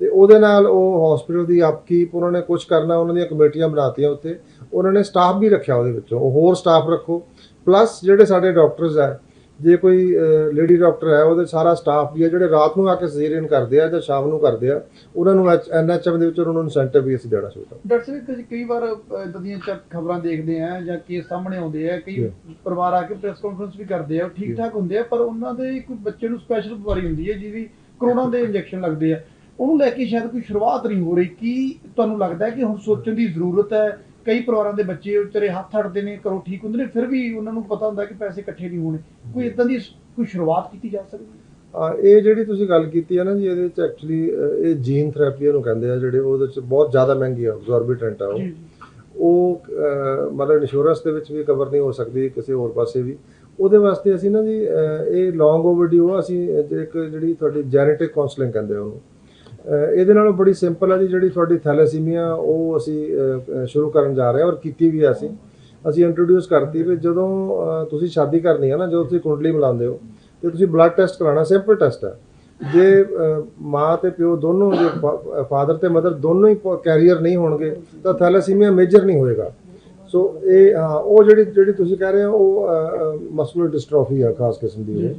ਤੇ ਉਹਦੇ ਨਾਲ ਉਹ ਹਸਪੀਟਲ ਦੀ ਆਪਕੀਪ ਉਹਨਾਂ ਨੇ ਕੁਝ ਕਰਨਾ, ਉਹਨਾਂ ਦੀਆਂ ਕਮੇਟੀਆਂ ਬਣਾਤੀਆਂ ਉੱਤੇ ਉਹਨਾਂ ਨੇ ਸਟਾਫ ਵੀ ਰੱਖਿਆ ਉਹਦੇ ਵਿੱਚੋਂ। ਹੋਰ ਸਟਾਫ ਰੱਖੋ। ਪਲੱਸ ਜਿਹੜੇ ਸਾਡੇ ਡਾਕਟਰਸ ਆ ਜੇ ਕੋਈ ਲੇਡੀ ਡਾਕਟਰ ਹੈ ਉਹਦੇ ਸਾਰਾ ਸਟਾਫ ਵੀ ਹੈ ਜਿਹੜੇ ਰਾਤ ਨੂੰ ਆ ਕੇ ਸਜੀਰੀਅਨ ਕਰਦੇ ਆ ਜਾਂ ਸ਼ਾਮ ਨੂੰ ਕਰਦੇ ਆ ਉਹਨਾਂ ਨੂੰ ਐਨਐਚਐਮ ਦੇ ਵਿੱਚ ਉਹਨਾਂ ਨੂੰ ਇਨਸੈਂਟਿਵ ਵੀ ਅਸੀਂ ਦੇਣਾ ਚਾਹੁੰਦਾ।
ਡਾਕਟਰ ਸਾਹਿਬ ਕਈ- ਕਈ ਵਾਰ ਇਦਾਂ ਦੀਆਂ ਖਬਰਾਂ ਦੇਖਦੇ ਆ ਜਾਂ ਕੇਸ ਸਾਹਮਣੇ ਆਉਂਦੇ ਆ ਕਈ. ਪਰਿਵਾਰ ਆ ਕੇ ਪ੍ਰੈਸ ਕਾਨਫਰੰਸ ਵੀ ਕਰਦੇ ਆ ਉਹ ਠੀਕ ਠਾਕ ਹੁੰਦੇ ਆ ਪਰ ਉਹਨਾਂ ਦੇ ਕੋਈ ਬੱਚੇ ਨੂੰ ਸਪੈਸ਼ਲ ਬਿਮਾਰੀ ਹੁੰਦੀ ਹੈ ਜਿਹਦੀ ਕਰੋਨਾ ਦੇ ਇੰਜੈਕਸ਼ਨ ਲੱਗਦੇ ਆ। ਉਹਨੂੰ ਲੈ ਕੇ ਸ਼ਾਇਦ ਕੋਈ ਸ਼ੁਰੂਆਤ ਨਹੀਂ ਹੋ ਰਹੀ ਕੀ ਤੁਹਾਨੂੰ ਲੱਗਦਾ ਹੈ ਕਿ ਹੁਣ ਸੋਚਣ ਦੀ ਜ਼ਰੂਰਤ ਹੈ ਕਈ ਪਰਿਵਾਰਾਂ ਦੇ ਬੱਚੇ ਵਿਚਾਰੇ ਹੱਥ ਅੜਦੇ ਨੇ ਘਰੋਂ ਠੀਕ ਹੁੰਦੇ ਨੇ ਫਿਰ ਵੀ ਉਹਨਾਂ ਨੂੰ ਪਤਾ ਹੁੰਦਾ ਕਿ ਪੈਸੇ ਇਕੱਠੇ ਨਹੀਂ ਹੋਣੇ। ਕੋਈ ਇਦਾਂ ਦੀ ਕੋਈ ਸ਼ੁਰੂਆਤ ਕੀਤੀ ਜਾ ਸਕਦੀ ਹੈ?
ਇਹ ਜਿਹੜੀ ਤੁਸੀਂ ਗੱਲ ਕੀਤੀ ਹੈ ਨਾ ਜੀ ਇਹਦੇ ਵਿੱਚ ਐਕਚੁਅਲੀ ਇਹ ਜੀਨ ਥੈਰੇਪੀ ਨੂੰ ਕਹਿੰਦੇ ਆ ਜਿਹੜੇ ਉਹਦੇ ਵਿੱਚ ਬਹੁਤ ਜ਼ਿਆਦਾ ਮਹਿੰਗੀ ਆ ਐਗਜ਼ੋਰਬਿਟੈਂਟ ਆ ਉਹ। ਮਤਲਬ ਇੰਸ਼ੋਰੈਂਸ ਦੇ ਵਿੱਚ ਵੀ ਕਵਰ ਨਹੀਂ ਹੋ ਸਕਦੀ ਕਿਸੇ ਹੋਰ ਪਾਸੇ ਵੀ। ਉਹਦੇ ਵਾਸਤੇ ਅਸੀਂ ਨਾ ਜੀ ਇਹ ਲੌਂਗ ਓਵਰਡਿਊ ਆ ਅਸੀਂ ਇੱਕ ਜਿਹੜੀ ਤੁਹਾਡੀ ਜੈਨੇਟਿਕ ਕਾਉਂਸਲਿੰਗ ਕਹਿੰਦੇ ਆ ਉਹਨੂੰ। ਇਹਦੇ ਨਾਲੋਂ ਬੜੀ ਸਿੰਪਲ ਆ ਜੀ ਜਿਹੜੀ ਤੁਹਾਡੀ ਥੈਲੇਸੀਮੀਆ ਉਹ ਅਸੀਂ ਸ਼ੁਰੂ ਕਰਨ ਜਾ ਰਹੇ ਹਾਂ ਔਰ ਕੀਤੀ ਵੀ ਆ ਅਸੀਂ। ਅਸੀਂ ਇੰਟਰੋਡਿਊਸ ਕਰਤੀ ਵੀ ਜਦੋਂ ਤੁਸੀਂ ਸ਼ਾਦੀ ਕਰਨੀ ਹੈ ਨਾ ਜਦੋਂ ਤੁਸੀਂ ਕੁੰਡਲੀ ਮਿਲਾਉਂਦੇ ਹੋ ਤੇ ਤੁਸੀਂ ਬਲੱਡ ਟੈਸਟ ਕਰਾਉਣਾ ਸਿੰਪਲ ਟੈਸਟ ਹੈ ਜੇ ਮਾਂ ਤੇ ਪਿਓ ਦੋਨੋਂ ਜੇ ਫਾਦਰ ਤੇ ਮਦਰ ਦੋਨੋਂ ਹੀ ਕੈਰੀਅਰ ਨਹੀਂ ਹੋਣਗੇ ਤਾਂ ਥੈਲੇਸੀਮੀਆ ਮੇਜਰ ਨਹੀਂ ਹੋਏਗਾ। ਸੋ ਇਹ ਹਾਂ, ਉਹ ਜਿਹੜੀ ਜਿਹੜੀ ਤੁਸੀਂ ਕਹਿ ਰਹੇ ਹੋ ਉਹ ਮਸਕੂਲਰ ਡਿਸਟ੍ਰੋਫੀ ਆ ਖਾਸ ਕਿਸਮ ਦੀ ਉਹ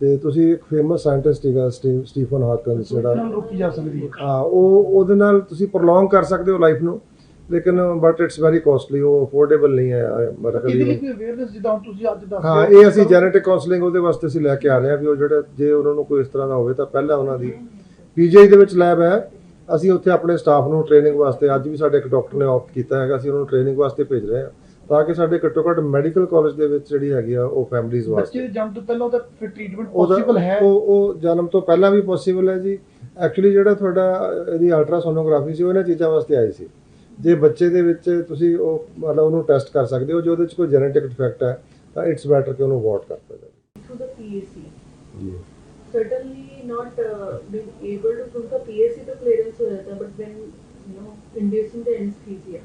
ਤੇ ਤੁਸੀਂ ਇੱਕ ਫੇਮਸ ਸਾਇੰਟਿਸਟ ਹੈਗਾ ਸਟੀ- ਸਟੀਫਨ ਹਾਕਨਸ ਜਿਹੜਾ
ਰੋਕੀ ਜਾ ਸਕਦੀ ਹੈ।
ਹਾਂ ਉਹ ਉਹਦੇ ਨਾਲ ਤੁਸੀਂ ਪ੍ਰੋਲੋਂਗ ਕਰ ਸਕਦੇ ਹੋ ਲਾਈਫ ਨੂੰ ਲੇਕਿਨ ਬਟ ਇਟਸ ਵੈਰੀ ਕੋਸਟਲੀ ਉਹ ਅਫੋਰਡੇਬਲ ਨਹੀਂ ਹੈ
ਇਹਦੇ ਲਈ
ਮਤਲਬ
ਕੋਈ ਅਵੇਅਰਨੈਸ ਜਿੱਦਾਂ ਤੁਸੀਂ ਅੱਜ ਦੱਸ
ਹੋ, ਇਹ ਅਸੀਂ ਜੈਨੇਟਿਕ ਕਾਉਂਸਲਿੰਗ ਉਹਦੇ ਵਾਸਤੇ ਅਸੀਂ ਲੈ ਕੇ ਆ ਰਹੇ ਹਾਂ ਵੀ ਉਹ ਜਿਹੜੇ ਜੇ ਉਹਨਾਂ ਨੂੰ ਕੋਈ ਇਸ ਤਰ੍ਹਾਂ ਦਾ ਹੋਵੇ ਤਾਂ ਪਹਿਲਾਂ ਉਹਨਾਂ ਦੀ ਪੀਜੀਆਈ ਦੇ ਵਿੱਚ ਲੈਬ ਹੈ। ਅਸੀਂ ਉੱਥੇ ਆਪਣੇ ਸਟਾਫ ਨੂੰ ਟ੍ਰੇਨਿੰਗ ਵਾਸਤੇ ਅੱਜ ਵੀ ਸਾਡੇ ਇੱਕ ਡਾਕਟਰ ਨੇ ਆਪਟ ਕੀਤਾ ਹੈਗਾ ਅਸੀਂ ਉਹਨਾਂ ਨੂੰ ਟ੍ਰੇਨਿੰਗ ਵਾਸਤੇ ਭੇਜ ਰਹੇ ਹਾਂ। ਤਾਂ ਕਿ ਸਾਡੇ ਘੱਟੋ ਘੱਟ ਮੈਡੀਕਲ ਕਾਲਜ ਦੇ ਵਿੱਚ ਜਿਹੜੀ ਹੈਗੀ ਆ ਉਹ ਫੈਮਿਲੀਜ਼
ਬੱਚੇ
ਵਾਸਤੇ
ਦੇ ਜਨਮ ਤੋਂ ਪਹਿਲਾਂ ਉਹਦਾ ਫਿਰ ਟ੍ਰੀਟਮੈਂਟ
ਉਹਦਾ
ਪੋਸੀਬਲ ਹੈ
ਉਹ ਉਹ ਜਨਮ ਤੋਂ ਪਹਿਲਾਂ ਵੀ ਪੋਸੀਬਲ ਹੈ ਜੀ ਐਕਚੁਅਲੀ ਜਿਹੜਾ ਤੁਹਾਡਾ ਅਹ, ਇਹਦੀ ਅਲਟਰਾਸੋਨੋਗ੍ਰਾਫੀ ਸੀ ਉਹ ਇਹਨਾਂ ਚੀਜ਼ਾਂ ਵਾਸਤੇ ਆਈ ਸੀ ਜੇ ਬੱਚੇ ਦੇ ਵਿੱਚ ਤੁਸੀਂ ਉਹ ਮਤਲਬ ਉਹਨੂੰ ਟੈਸਟ ਕਰ ਸਕਦੇ ਹੋ ਜੇ ਉਹਦੇ ਵਿੱਚ ਕੋਈ ਜੈਨੇਟਿਕ ਡਿਫੈਕਟ ਹੈ ਤਾਂ ਇਟਸ ਬੈਟਰ ਕਿ ਉਹਨੂੰ ਅਵੋਇਡ ਕਰ ਦਿੱਤਾ ਜਾਵੇ
through the PAC.
ਜੀ
Certainly not uh, being able to through the PAC तो clearance हो जाता है but then you know inducing the anesthesia.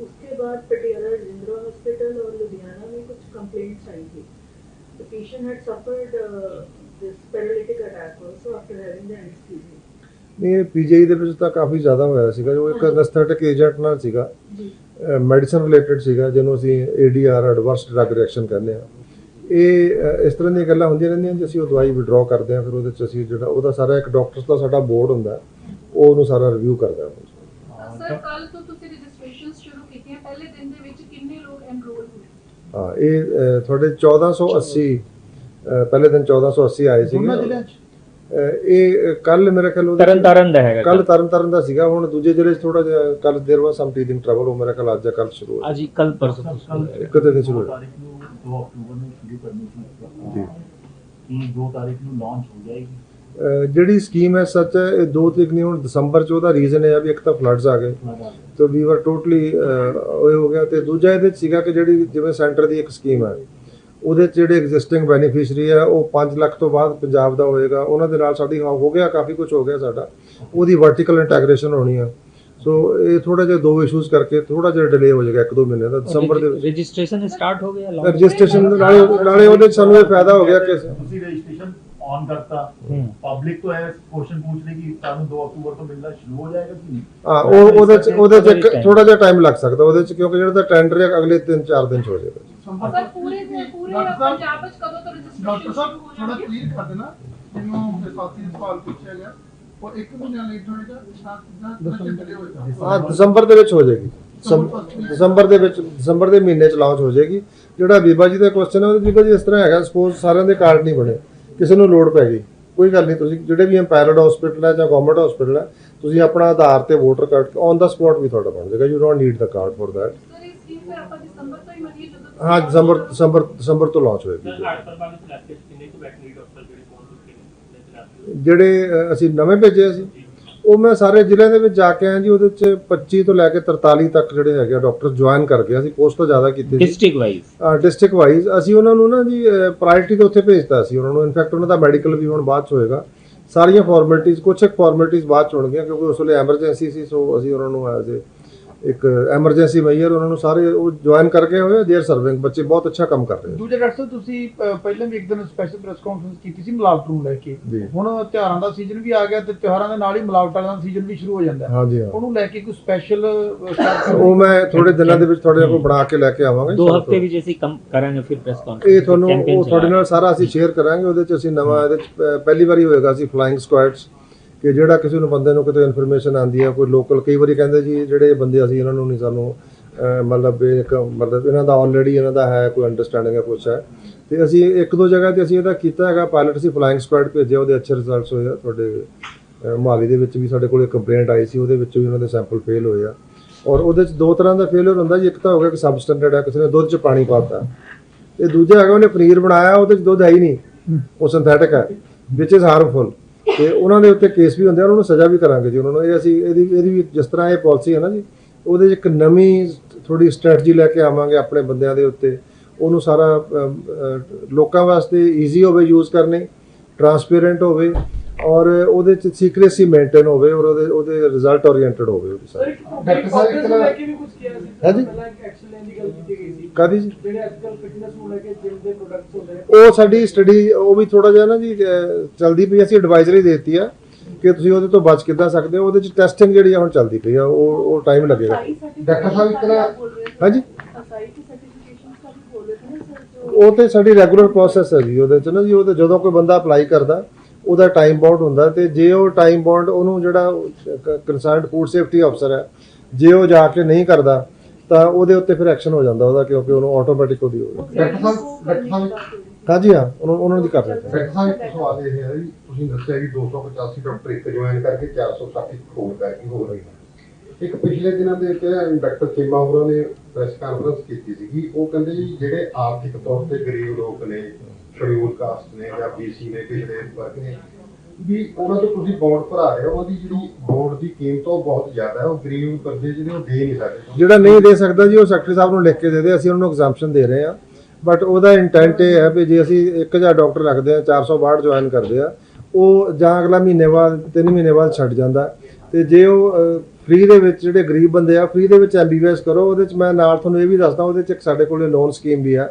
उसके बाद पटियाला रजिंद्रा हॉस्पिटल और लुधियाना में कुछ कंप्लेंट्स आई थी. The patient had suffered uh, this paralytic attack also after having the anesthesia.
ਨਹੀਂ ਇਹ ਪੀਜੀਆਈ ਦੇ ਵਿੱਚ ਤਾਂ ਕਾਫੀ ਜ਼ਿਆਦਾ ਹੋਇਆ ਸੀਗਾ ਜੋ ਇੱਕ ਅਨਸਥੈਟਿਕ ਏਜੰਟ ਨਾਲ ਸੀਗਾ
जी
ਮੈਡੀਸਨ ਰਿਲੇਟਡ ਸੀਗਾ ਜਿਹਨੂੰ ਅਸੀਂ ਏਡੀਆਰ ਐਡਵਰਸ ਡਰਗ ਰਿਐਕਸ਼ਨ ਕਹਿੰਦੇ ਆ ਇਹ ਅਹ, ਇਸ ਤਰ੍ਹਾਂ ਦੀਆਂ ਗੱਲਾਂ ਹੁੰਦੀਆਂ ਰਹਿੰਦੀਆਂ ਜੇ ਅਸੀਂ ਉਹ ਦਵਾਈ ਵਿਡਰਾਅ ਕਰਦੇ ਆ ਫਿਰ ਉਹਦੇ ਚ ਅਸੀਂ ਜਿਹੜਾ ਉਹਦਾ ਸਾਰਾ ਇੱਕ ਡਾਕਟਰਸ ਦਾ ਸਾਡਾ ਬੋਰਡ ਹੁੰਦਾ ਹੈ, ਉਹ ਉਹਨੂੰ ਸਾਰਾ ਰਿਵਿਊ ਕਰਦਾ ਹੈ
ਸਰ ਕੱਲ ਤੋਂ ਤੁਸੀਂ ਰਜਿਸਟ੍ਰੇਸ਼ਨ ਸ਼ੁਰੂ ਕੀਤੀਆਂ। ਪਹਿਲੇ ਦਿਨ ਦੇ ਵਿੱਚ ਕਿੰਨੇ ਲੋਕ ਐਨਰੋਲ ਹੋਏ?
ਹਾਂ ਇਹ ਤੁਹਾਡੇ 1480 ਅਹ, ਪਹਿਲੇ ਦਿਨ 1480 ਆਏ
ਦੋਨਾਂ ਜ਼ਿਲ੍ਹਿਆਂ 'ਚ?
ਅਹ, ਇਹ ਕੱਲ ਮੇਰੇ ਖਿਆਲ ਉਹਦੇ
ਤਰਨ ਤਾਰਨ ਦਾ ਹੈਗਾ
ਕੱਲ ਤਰਨ ਤਾਰਨ ਦਾ ਸੀਗਾ ਹੁਣ ਦੂਜੇ ਜ਼ਿਲ੍ਹੇ 'ਚ ਥੋੜਾ ਜਿਹਾ ਕੱਲ ਦੇਰ ਵਾ ਸਮ ਟੀਥਿੰਗ ਟਰਬਲ ਉਹ ਮੇਰੇ ਖਿਆਲ ਅੱਜ ਜਾਂ ਕੱਲ ਸ਼ੁਰੂ ਹੋਇਆ।
ਅੱਜ ਕੱਲ ਪਰਸੋਂ ਤੋਂ
ਇੱਕ ਦਿਨ ਸ਼ੁਰੂ ਹੋਇਆ।
ਤਾਰੀਖ ਨੂੰ 2 ਅਕਤੂਬਰ ਨੂੰ ਸ਼ੁਰੂ ਕਰਨੀ ਸੀ।
ਜੀ।
ਕੀ 2 ਤਾਰੀਖ ਨੂੰ ਲਾਂਚ ਹੋ ਜਾਏਗੀ।
ਜਿਹੜੀ ਸਕੀਮ ਹੈ ਸੱਚ ਹੈ ਇਹ 2 ਤਰੀਕ ਨਹੀਂ ਹੁਣ ਦਸੰਬਰ 'ਚ ਉਹਦਾ ਰੀਜ਼ਨ ਹੈ ਵੀ ਇੱਕ ਤਾਂ ਫਲੱਡਸ ਆ ਗਏ। ਤੋ ਵੀ ਵਰ ਟੋਟਲੀ ਉਹ ਹੋ ਗਿਆ ਤੇ ਦੂਜਾ ਇਹਦੇ 'ਚ ਸੀਗਾ ਕਿ ਜਿਹੜੀ ਜਿਵੇਂ ਸੈਂਟਰ ਦੀ ਇੱਕ ਸਕੀਮ ਹੈ ਉਹਦੇ 'ਚ ਜਿਹੜੇ ਐਗਜ਼ਿਸਟਿੰਗ ਬੈਨੀਫੀਸ਼ੀਅਰੀ ਹੈ ਉਹ 5 ਲੱਖ ਤੋਂ ਬਾਅਦ ਪੰਜਾਬ ਦਾ ਹੋਏਗਾ। ਉਹਨਾਂ ਦੇ ਨਾਲ ਸਾਡੀ ਹਾਂ ਹੋ ਗਿਆ ਕਾਫੀ ਕੁਝ ਹੋ ਗਿਆ ਸਾਡਾ। ਉਹਦੀ ਵਰਟੀਕਲ ਇੰਟੈਗ੍ਰੇਸ਼ਨ ਹੋਣੀ ਆ। ਸੋ ਇਹ ਥੋੜਾ ਜਿਹਾ ਦੋ ਇਸ਼ੂਜ਼ ਕਰਕੇ ਥੋੜਾ ਜਿਹਾ ਡਿਲੇ ਹੋ ਜਾਏਗਾ ਇੱਕ ਦੋ ਮਹੀਨੇ ਦਾ। ਦਸੰਬਰ ਦੇ
ਰਜਿਸਟ੍ਰੇਸ਼ਨ ਸਟਾਰਟ ਹੋ ਗਿਆ?
ਰਜਿਸਟ੍ਰੇਸ਼ਨ ਨਾਲੇ ਨਾਲੇ ਉਹਦੇ 'ਚ ਸਾਨੂੰ ਇਹ ਫਾਇਦਾ ਹੋ ਗਿਆ ਕਿ
ਤੁਸੀਂ ਰਜਿਸਟ੍ਰੇਸ਼ਨ ਔਨ ਕਰਤਾ। ਪਬਲਿਕ ਤੋਂ ਇਹ ਕੁਐਸਚਨ ਪੁੱਛ ਰਹੀ ਕਿ ਤੁਹਾਨੂੰ 2 ਅਕਤੂਬਰ ਤੋਂ ਮਿਲਣਾ ਸ਼ੁਰੂ ਹੋ ਜਾਏਗਾ ਕਿ ਨਹੀਂ?
ਹਾਂ ਉਹ ਉਹਦੇ 'ਚ ਉਹਦੇ 'ਚ ਇੱਕ ਥੋੜਾ ਜਿਹਾ ਟਾਈਮ ਲੱਗ ਸਕਦਾ ਉਹਦੇ 'ਚ ਕਿਉਂਕਿ ਜਿਹੜਾ ਟੈਂਡਰ ਹੈ ਅਗਲੇ 3-4 ਦਿਨ 'ਚ ਹੋ ਜਾਏਗਾ।
ਸਰ ਪੂਰੇ ਪੂਰੇ
ਡਾਕਟਰ ਸਾਹਿਬ-
ਪੰਜਾਬ ਵਿੱਚ ਕਦੋਂ ਤੋਂ
ਡਾਕਟਰ
ਰਜਿਸਟ੍ਰੇਸ਼ਨ
ਸਾਹਿਬ
ਸ਼ੁਰੂ ਹੋ
ਥੋੜਾ ਕਲੀਅਰ ਕਰ ਦੇਣਾ ਜਿਹਨੂੰ ਮੇਰੇ ਸਾਥੀ ਨੇ ਸਵਾਲ ਪੁੱਛਿਆ ਗਿਆ। ਉਹ ਇੱਕ ਮਹੀਨਾ ਲੇਟ ਹੋਏਗਾ ਹੋਏਗਾ?
ਹਾਂ ਦਸੰਬਰ ਦੇ ਵਿੱਚ ਹੋ ਜਾਏਗੀ। ਦਸੰਬ- ਦਸੰਬਰ ਦੇ ਵਿੱਚ ਦਸੰਬਰ ਦੇ ਮਹੀਨੇ 'ਚ ਲਾਂਚ ਹੋ ਜਾਏਗੀ। ਜਿਹੜਾ ਬੀਬਾ ਜੀ ਦਾ ਕੁਐਸਚਨ ਹੈ ਉਹਦੇ ਬੀਬਾ ਜੀ ਇਸ ਤਰ੍ਹਾਂ ਹੈਗਾ ਸਪੋਜ਼ ਸਾਰਿਆਂ ਦੇ ਕਾਰਡ ਨਹੀਂ ਬਣੇ। ਕਿਸੇ ਨੂੰ ਲੋੜ ਪੈ ਗਈ। ਕੋਈ ਗੱਲ ਨਹੀਂ ਤੁਸੀਂ ਜਿਹੜੇ ਵੀ ਐਮਪੈਰਡ ਹਸਪੀਟਲ ਹੈ ਜਾਂ ਗਵਰਨਮੈਂਟ ਹਸਪੀਟਲ ਹੈ ਤੁਸੀਂ ਆਪਣਾ ਆਧਾਰ ਤੇ voter card on the spot ਵੀ ਤੁਹਾਡਾ ਬਣ ਜਾਏਗਾ।
You don't need the card for that ਹਾਂ
ਦਸੰਬਰ ਦਸੰਬਰ ਦਸੰਬਰ ਤੋਂ ਲਾਂਚ ਹੋਏਗੀ।
ਜਿਹੜੇ
ਅਸੀਂ ਨਵੇਂ ਭੇਜੇ ਸੀ ਉਹ ਮੈਂ ਸਾਰੇ ਜ਼ਿਲ੍ਹਿਆਂ ਦੇ ਵਿੱਚ ਜਾ ਕੇ ਆਇਆ ਜੀ ਉਹਦੇ ਚ 25 ਤੋਂ ਲੈ ਕੇ 43 ਤੱਕ ਜਿਹੜੇ ਹੈਗੇ ਡਾਕਟਰ ਜੁਆਇਨ ਕਰ ਗਏ ਅਸੀਂ ਪੋਸਟ ਤਾਂ ਜ਼ਿਆਦਾ ਕੀਤੀ ਸੀ
ਡਿਸਟ੍ਰਿਕਟ ਵਾਈਜ਼
ਡਿਸਟ੍ਰਿਕਟ ਵਾਈਜ਼ ਅਸੀਂ ਉਹਨਾਂ ਨੂੰ ਨਾ ਜੀ ਪ੍ਰਾਇੋਰਟੀ ਦੇ ਉੱਥੇ ਭੇਜਤਾ ਸੀ ਉਹਨਾਂ ਨੂੰ। ਇਨਫੈਕਟ ਉਹਨਾਂ ਦਾ ਮੈਡੀਕਲ ਵੀ ਹੁਣ ਬਾਅਦ ਚ ਹੋਏਗਾ। ਸਾਰੀਆਂ ਫਾਰਮੈਲਿਟੀਆਂ ਕੁਝ ਇੱਕ ਫਾਰਮੈਲਿਟੀਆਂ ਬਾਅਦ ਚ ਹੋਣਗੀਆਂ ਕਿਉਂਕਿ ਉਸ ਵੇਲੇ ਐਮਰਜੈਂਸੀ ਸੀ ਸੋ ਅਸੀਂ ਉਹਨਾਂ ਨੂੰ ਐਜ਼ ਇੱਕ ਐਮਰਜੈਂਸੀ ਮੈਯਰ ਉਹਨਾਂ ਨੂੰ ਸਾਰੇ ਉਹ ਜੁਆਇਨ ਕਰਕੇ ਹੋਏ ਦੇ ਆਰ ਸਰਵਿੰਗ ਬੱਚੇ ਬਹੁਤ ਅੱਛਾ ਕੰਮ ਕਰ ਰਹੇ ਨੇ
ਦੂਜੇ ਡਾਕਟਰ ਸਾਹਿਬ ਤੁਸੀਂ ਪਹਿਲਾਂ ਵੀ ਇੱਕ ਦਿਨ ਸਪੈਸ਼ਲ ਪ੍ਰੈਸ ਕਾਨਫਰੰਸ ਕੀਤੀ ਸੀ ਮਿਲਾਵਟ ਨੂੰ ਲੈ ਕੇ।
ਜੀ।
ਹੁਣ ਤਿਉਹਾਰਾਂ ਦਾ ਸੀਜ਼ਨ ਵੀ ਆ ਗਿਆ ਤੇ ਤਿਉਹਾਰਾਂ ਦੇ ਨਾਲ ਹੀ ਮਿਲਾਵਟ ਵਾਲਾ ਦਾ ਸੀਜ਼ਨ ਵੀ ਸ਼ੁਰੂ ਹੋ ਜਾਂਦਾ। ਹੈ
ਹਾਂਜੀ ਹਾਂ।
ਉਹਨੂੰ ਲੈ ਕੇ ਕੋਈ ਸਪੈਸ਼ਲ
ਉਹ ਮੈਂ ਥੋੜੇ ਦਿਨਾਂ ਦੇ ਵਿੱਚ ਤੁਹਾਡੇ ਕੋਲ ਬਣਾ ਕੇ ਲੈ ਕੇ ਆਵਾਂਗੇ
ਦੋ
ਸਾਡੇ
ਹਫ਼ਤੇ
ਕੋਲ।
ਵਿੱਚ ਅਸੀਂ ਕੰਮ ਕਰਾਂਗੇ ਫਿਰ ਪ੍ਰੈਸ ਕਾਨਫਰੰਸ
ਇਹ ਤੁਹਾਨੂੰ ਉਹ ਤੁਹਾਡੇ ਨਾਲ ਸਾਰਾ ਅਸੀਂ ਸ਼ੇਅਰ ਕਰਾਂਗੇ ਉਹਦੇ ਚ ਅਸੀਂ ਨਵਾਂ ਇਹਦੇ ਚ ਪ- ਪਹਿਲੀ ਵਾਰੀ ਹੋਏਗਾ ਅਸੀਂ ਫਲਾਈਂਗ ਸਕੁਐਡਸ ਕਿ ਜਿਹੜਾ ਕਿਸੇ ਨੂੰ ਬੰਦੇ ਨੂੰ ਕਿਤੇ ਇਨਫੋਰਮੇਸ਼ਨ ਆਂਦੀ ਹੈ ਕੋਈ ਲੋਕਲ ਕਈ ਵਾਰੀ ਕਹਿੰਦੇ ਜੀ ਜਿਹੜੇ ਬੰਦੇ ਅਸੀਂ ਇਹਨਾਂ ਨੂੰ ਨਹੀਂ ਸਾਨੂੰ ਮਤਲਬ ਇਹ ਇੱਕ ਮਤਲਬ ਇਹਨਾਂ ਦਾ ਆਲਰੇਡੀ ਇਹਨਾਂ ਦਾ ਹੈ ਕੋਈ ਅੰਡਰਸਟੈਂਡਿੰਗ ਹੈ ਕੁਛ ਹੈ। ਤੇ ਅਸੀਂ ਇੱਕ ਦੋ ਜਗ੍ਹਾ ਤੇ ਅਸੀਂ ਇਹਦਾ ਕੀਤਾ ਹੈਗਾ ਪਾਇਲਟ ਅਸੀਂ ਫਲਾਈਂਗ ਸਕੁਐਡ ਭੇਜਿਆ ਉਹਦੇ ਅੱਛੇ ਰਿਜ਼ਲਟਸ ਹੋਏ ਆ ਤੁਹਾਡੇ ਅਹ, ਮੋਹਾਲੀ ਦੇ ਵਿੱਚ ਵੀ ਸਾਡੇ ਕੋਲ ਇੱਕ ਕੰਪਲੇਂਟ ਆਈ ਸੀ ਉਹਦੇ ਵਿੱਚ ਵੀ ਉਹਨਾਂ ਦੇ ਸੈਂਪਲ ਫੇਲ ਹੋਏ ਆ। ਔਰ ਉਹਦੇ ਚ ਦੋ ਤਰ੍ਹਾਂ ਦਾ ਫੇਲਿਅਰ ਹੁੰਦਾ ਜੀ ਇੱਕ ਤਾਂ ਹੋ ਗਿਆ ਕਿ ਸਬ ਸਟੈਂਡਰਡ ਹੈ ਕਿਸੇ ਨੇ ਦੁੱਧ ਚ ਪਾਣੀ ਪਾਤਾ ਇਹ ਦੂਜਾ ਹੈਗਾ ਉਹਨੇ ਪਨੀਰ ਬਣਾਇਆ ਉਹਦੇ ਚ ਦੁੱਧ ਹੈ ਹੀ ਨਹੀਂ ਉਹ ਸਿੰਥੈਟਿਕ ਹੈ ਵਿਚ ਇਜ਼ ਹਾਰਮਫੁਲ ਤੇ ਉਹਨਾਂ ਦੇ ਉੱਤੇ ਕੇਸ ਵੀ ਹੁੰਦੇ ਆ, ਉਹਨਾਂ ਨੂੰ ਸਜ਼ਾ ਵੀ ਕਰਾਂਗੇ ਜੀ ਉਹਨਾਂ ਨੂੰ। ਇਹ ਅਸੀਂ, ਇਹਦੀ ਇਹਦੀ ਵੀ ਜਿਸ ਤਰ੍ਹਾਂ ਇਹ ਪਾਲਿਸੀ ਹੈ ਨਾ ਜੀ, ਉਹਦੇ 'ਚ ਇੱਕ ਨਵੀਂ ਥੋੜੀ ਸਟ੍ਰੈਟਜੀ ਲੈ ਕੇ ਆਵਾਂਗੇ ਆਪਣੇ ਬੰਦਿਆਂ ਦੇ ਉੱਤੇ। ਉਹਨੂੰ ਸਾਰਾ ਲੋਕਾਂ ਵਾਸਤੇ ਈਜ਼ੀ ਹੋਵੇ ਯੂਜ਼ ਕਰਨੇ ਟਰਾਂਸਪੇਰੈਂਟ ਹੋਵੇ ਔਰ ਉਹਦੇ ਚ ਸੀਕ੍ਰੇਸੀ ਮੇਨਟੇਨ ਹੋਵੇ ਔਰ ਉਹਦੇ ਉਹਦੇ ਰਿਜ਼ਲਟ ਓਰੀਐਂਟਡ ਹੋਵੇ ਉਹ ਸਾਰੇ
ਡਾਕਟਰ ਸਾਹਿਬ ਇੱਕ ਕਿ
ਵੀ ਕੁਝ ਕਿਹਾ ਸੀ। ਹਾਂਜੀ? ਐਕਸ਼ਨ
ਕਾਦੀ ਜੀ?
ਜਿਹੜੇ ਅੱਜਕੱਲ ਫਿਟਨੈਸ ਨੂੰ ਲੈ ਕੇ ਜਿਮ ਦੇ ਪ੍ਰੋਡਕਟਸ ਹੁੰਦੇ
ਉਹ ਸਾਡੀ ਸਟੱਡੀ ਉਹ ਵੀ ਥੋੜਾ ਜਿਹਾ ਨਾ ਜੀ ਚਲਦੀ ਪਈ ਅਸੀਂ ਐਡਵਾਈਜ਼ਰੀ ਦਿੱਤੀ ਆ ਕਿ ਤੁਸੀਂ ਉਹਦੇ ਤੋਂ ਬਚ ਕਿੱਦਾਂ ਸਕਦੇ ਹੋ। ਉਹਦੇ ਚ ਟੈਸਟਿੰਗ ਜਿਹੜੀ ਹੁਣ ਚੱਲਦੀ ਪਈ ਆ। ਉਹ ਉਹ ਟਾਈਮ ਲੱਗੇਗਾ।
ਡਾਕਟਰ ਸਾਹਿਬ ਇੱਕ ਤਰ੍ਹਾਂ
ਹਾਂਜੀ? ਉਹ ਤੇ ਸਾਡੀ ਰੈਗੂਲਰ ਪ੍ਰੋਸੈਸ ਹੈ ਜੀ ਉਹਦੇ ਚ ਨਾ ਜੀ। ਉਹ ਜਦੋਂ ਕੋਈ ਬੰਦਾ ਅਪਲਾਈ ਕਰਦਾ ਉਹਦਾ ਟਾਈਮ ਬਾਉਂਡ ਹੁੰਦਾ ਤੇ ਜੇ ਉਹ ਟਾਈਮ ਬਾਉਂਡ ਉਹਨੂੰ ਜਿਹੜਾ ਕੰਸਰਨਡ ਫੂਡ ਸੇਫਟੀ ਅਫਸਰ ਹੈ ਜੇ ਉਹ ਜਾ ਕੇ ਨਹੀਂ ਕਰਦਾ ਤਾਂ ਉਹਦੇ ਉੱਤੇ ਫਿਰ ਐਕਸ਼ਨ ਹੋ ਜਾਂਦਾ ਉਹਦਾ ਕਿਉਂਕਿ ਉਹਨੂੰ ਆਟੋਮੈਟਿਕ ਉਹਦੀ ਹੋ ਹਾਂਜੀ ਹਾਂ ਉਹਨਾਂ ਉਹਨਾਂ ਦੀ ਕਰ ਰਹੇ ਹਾਂ
ਡਾਕਟਰ ਸਾਹਿਬ ਇੱਕ ਸਵਾਲ ਇਹ ਹੈ ਜੀ ਤੁਸੀਂ ਦੱਸਿਆ ਕਿ 285 ਡਾਕਟਰ ਇੱਕ ਜੁਆਇਨ ਕਰਕੇ 460 ਹੋਰ ਕਰਕੇ ਹੋ ਰਹੀ ਹੈ ਇੱਕ ਪਿਛਲੇ ਦਿਨਾਂ ਦੇ ਵਿੱਚ ਡਾਕਟਰ ਚੀਮਾ ਹੋਰਾਂ ਨੇ ਪ੍ਰੈਸ ਕਾਨਫਰੰਸ ਕੀਤੀ ਸੀਗੀ। ਉਹ ਕਹਿੰਦੇ ਜੀ ਜਿਹੜੇ ਆਰਥਿਕ ਤੌਰ ਤੇ ਗਰੀਬ ਲੋਕ ਨੇ ਸ਼ਡਿਊਲ ਕਾਸਟ ਨੇ ਜਾਂ ਬੀਸੀ ਨੇ ਪਿਛੜੇ ਵਰਗ ਨੇ, ਵੀ ਉਹਨਾਂ ਤੋਂ ਤੁਸੀਂ ਬੌਂਡ ਭਰਾ ਰਹੇ ਹੋ, ਉਹਦੀ ਜਿਹੜੀ ਬੌਂਡ ਦੀ ਕੀਮਤ ਉਹ ਬਹੁਤ ਜ਼ਿਆਦਾ ਹੈ, ਉਹ ਗਰੀਬ ਬੰਦੇ ਜਿਹੜੇ ਉਹ ਦੇ ਨਹੀਂ ਸਕਦੇ।
ਜਿਹੜਾ ਨਹੀਂ ਦੇ ਸਕਦਾ ਜੀ, ਉਹ ਸੈਕਟਰੀ ਸਾਹਿਬ ਨੂੰ ਲਿਖ ਕੇ ਦੇ ਦੇ, ਅਸੀਂ ਉਹਨਾਂ ਨੂੰ ਐਗਜ਼ਾਮਪਸ਼ਨ ਦੇ ਰਹੇ ਹਾਂ। ਬਟ ਉਹਦਾ ਇੰਟੈਂਟ ਇਹ ਹੈ ਵੀ ਜੇ ਅਸੀਂ 1000 ਡਾਕਟਰ ਰੱਖਦੇ ਆ 462 ਜੁਆਇਨ ਕਰਦੇ ਆ ਉਹ ਜਾਂ ਅਗਲਾ ਮਹੀਨੇ ਬਾਅਦ 3 ਮਹੀਨੇ ਬਾਅਦ ਛੱਡ ਜਾਂਦਾ ਤੇ ਜੇ ਉਹ ਫ੍ਰੀ ਦੇ ਵਿੱਚ ਜਿਹੜੇ ਗਰੀਬ ਬੰਦੇ ਆ ਫ੍ਰੀ ਦੇ ਵਿੱਚ ਐਮਬੀਬੀਐਸ ਕਰੋ, ਉਹਦੇ ਚ ਮੈਂ ਨਾਲ ਤੁਹਾਨੂੰ ਇਹ ਵੀ ਦੱਸਦਾ, ਉਹਦੇ ਵਿੱਚ ਇੱਕ ਸਾਡੇ ਕੋਲੇ ਲੋਨ ਸਕੀਮ ਵੀ ਆ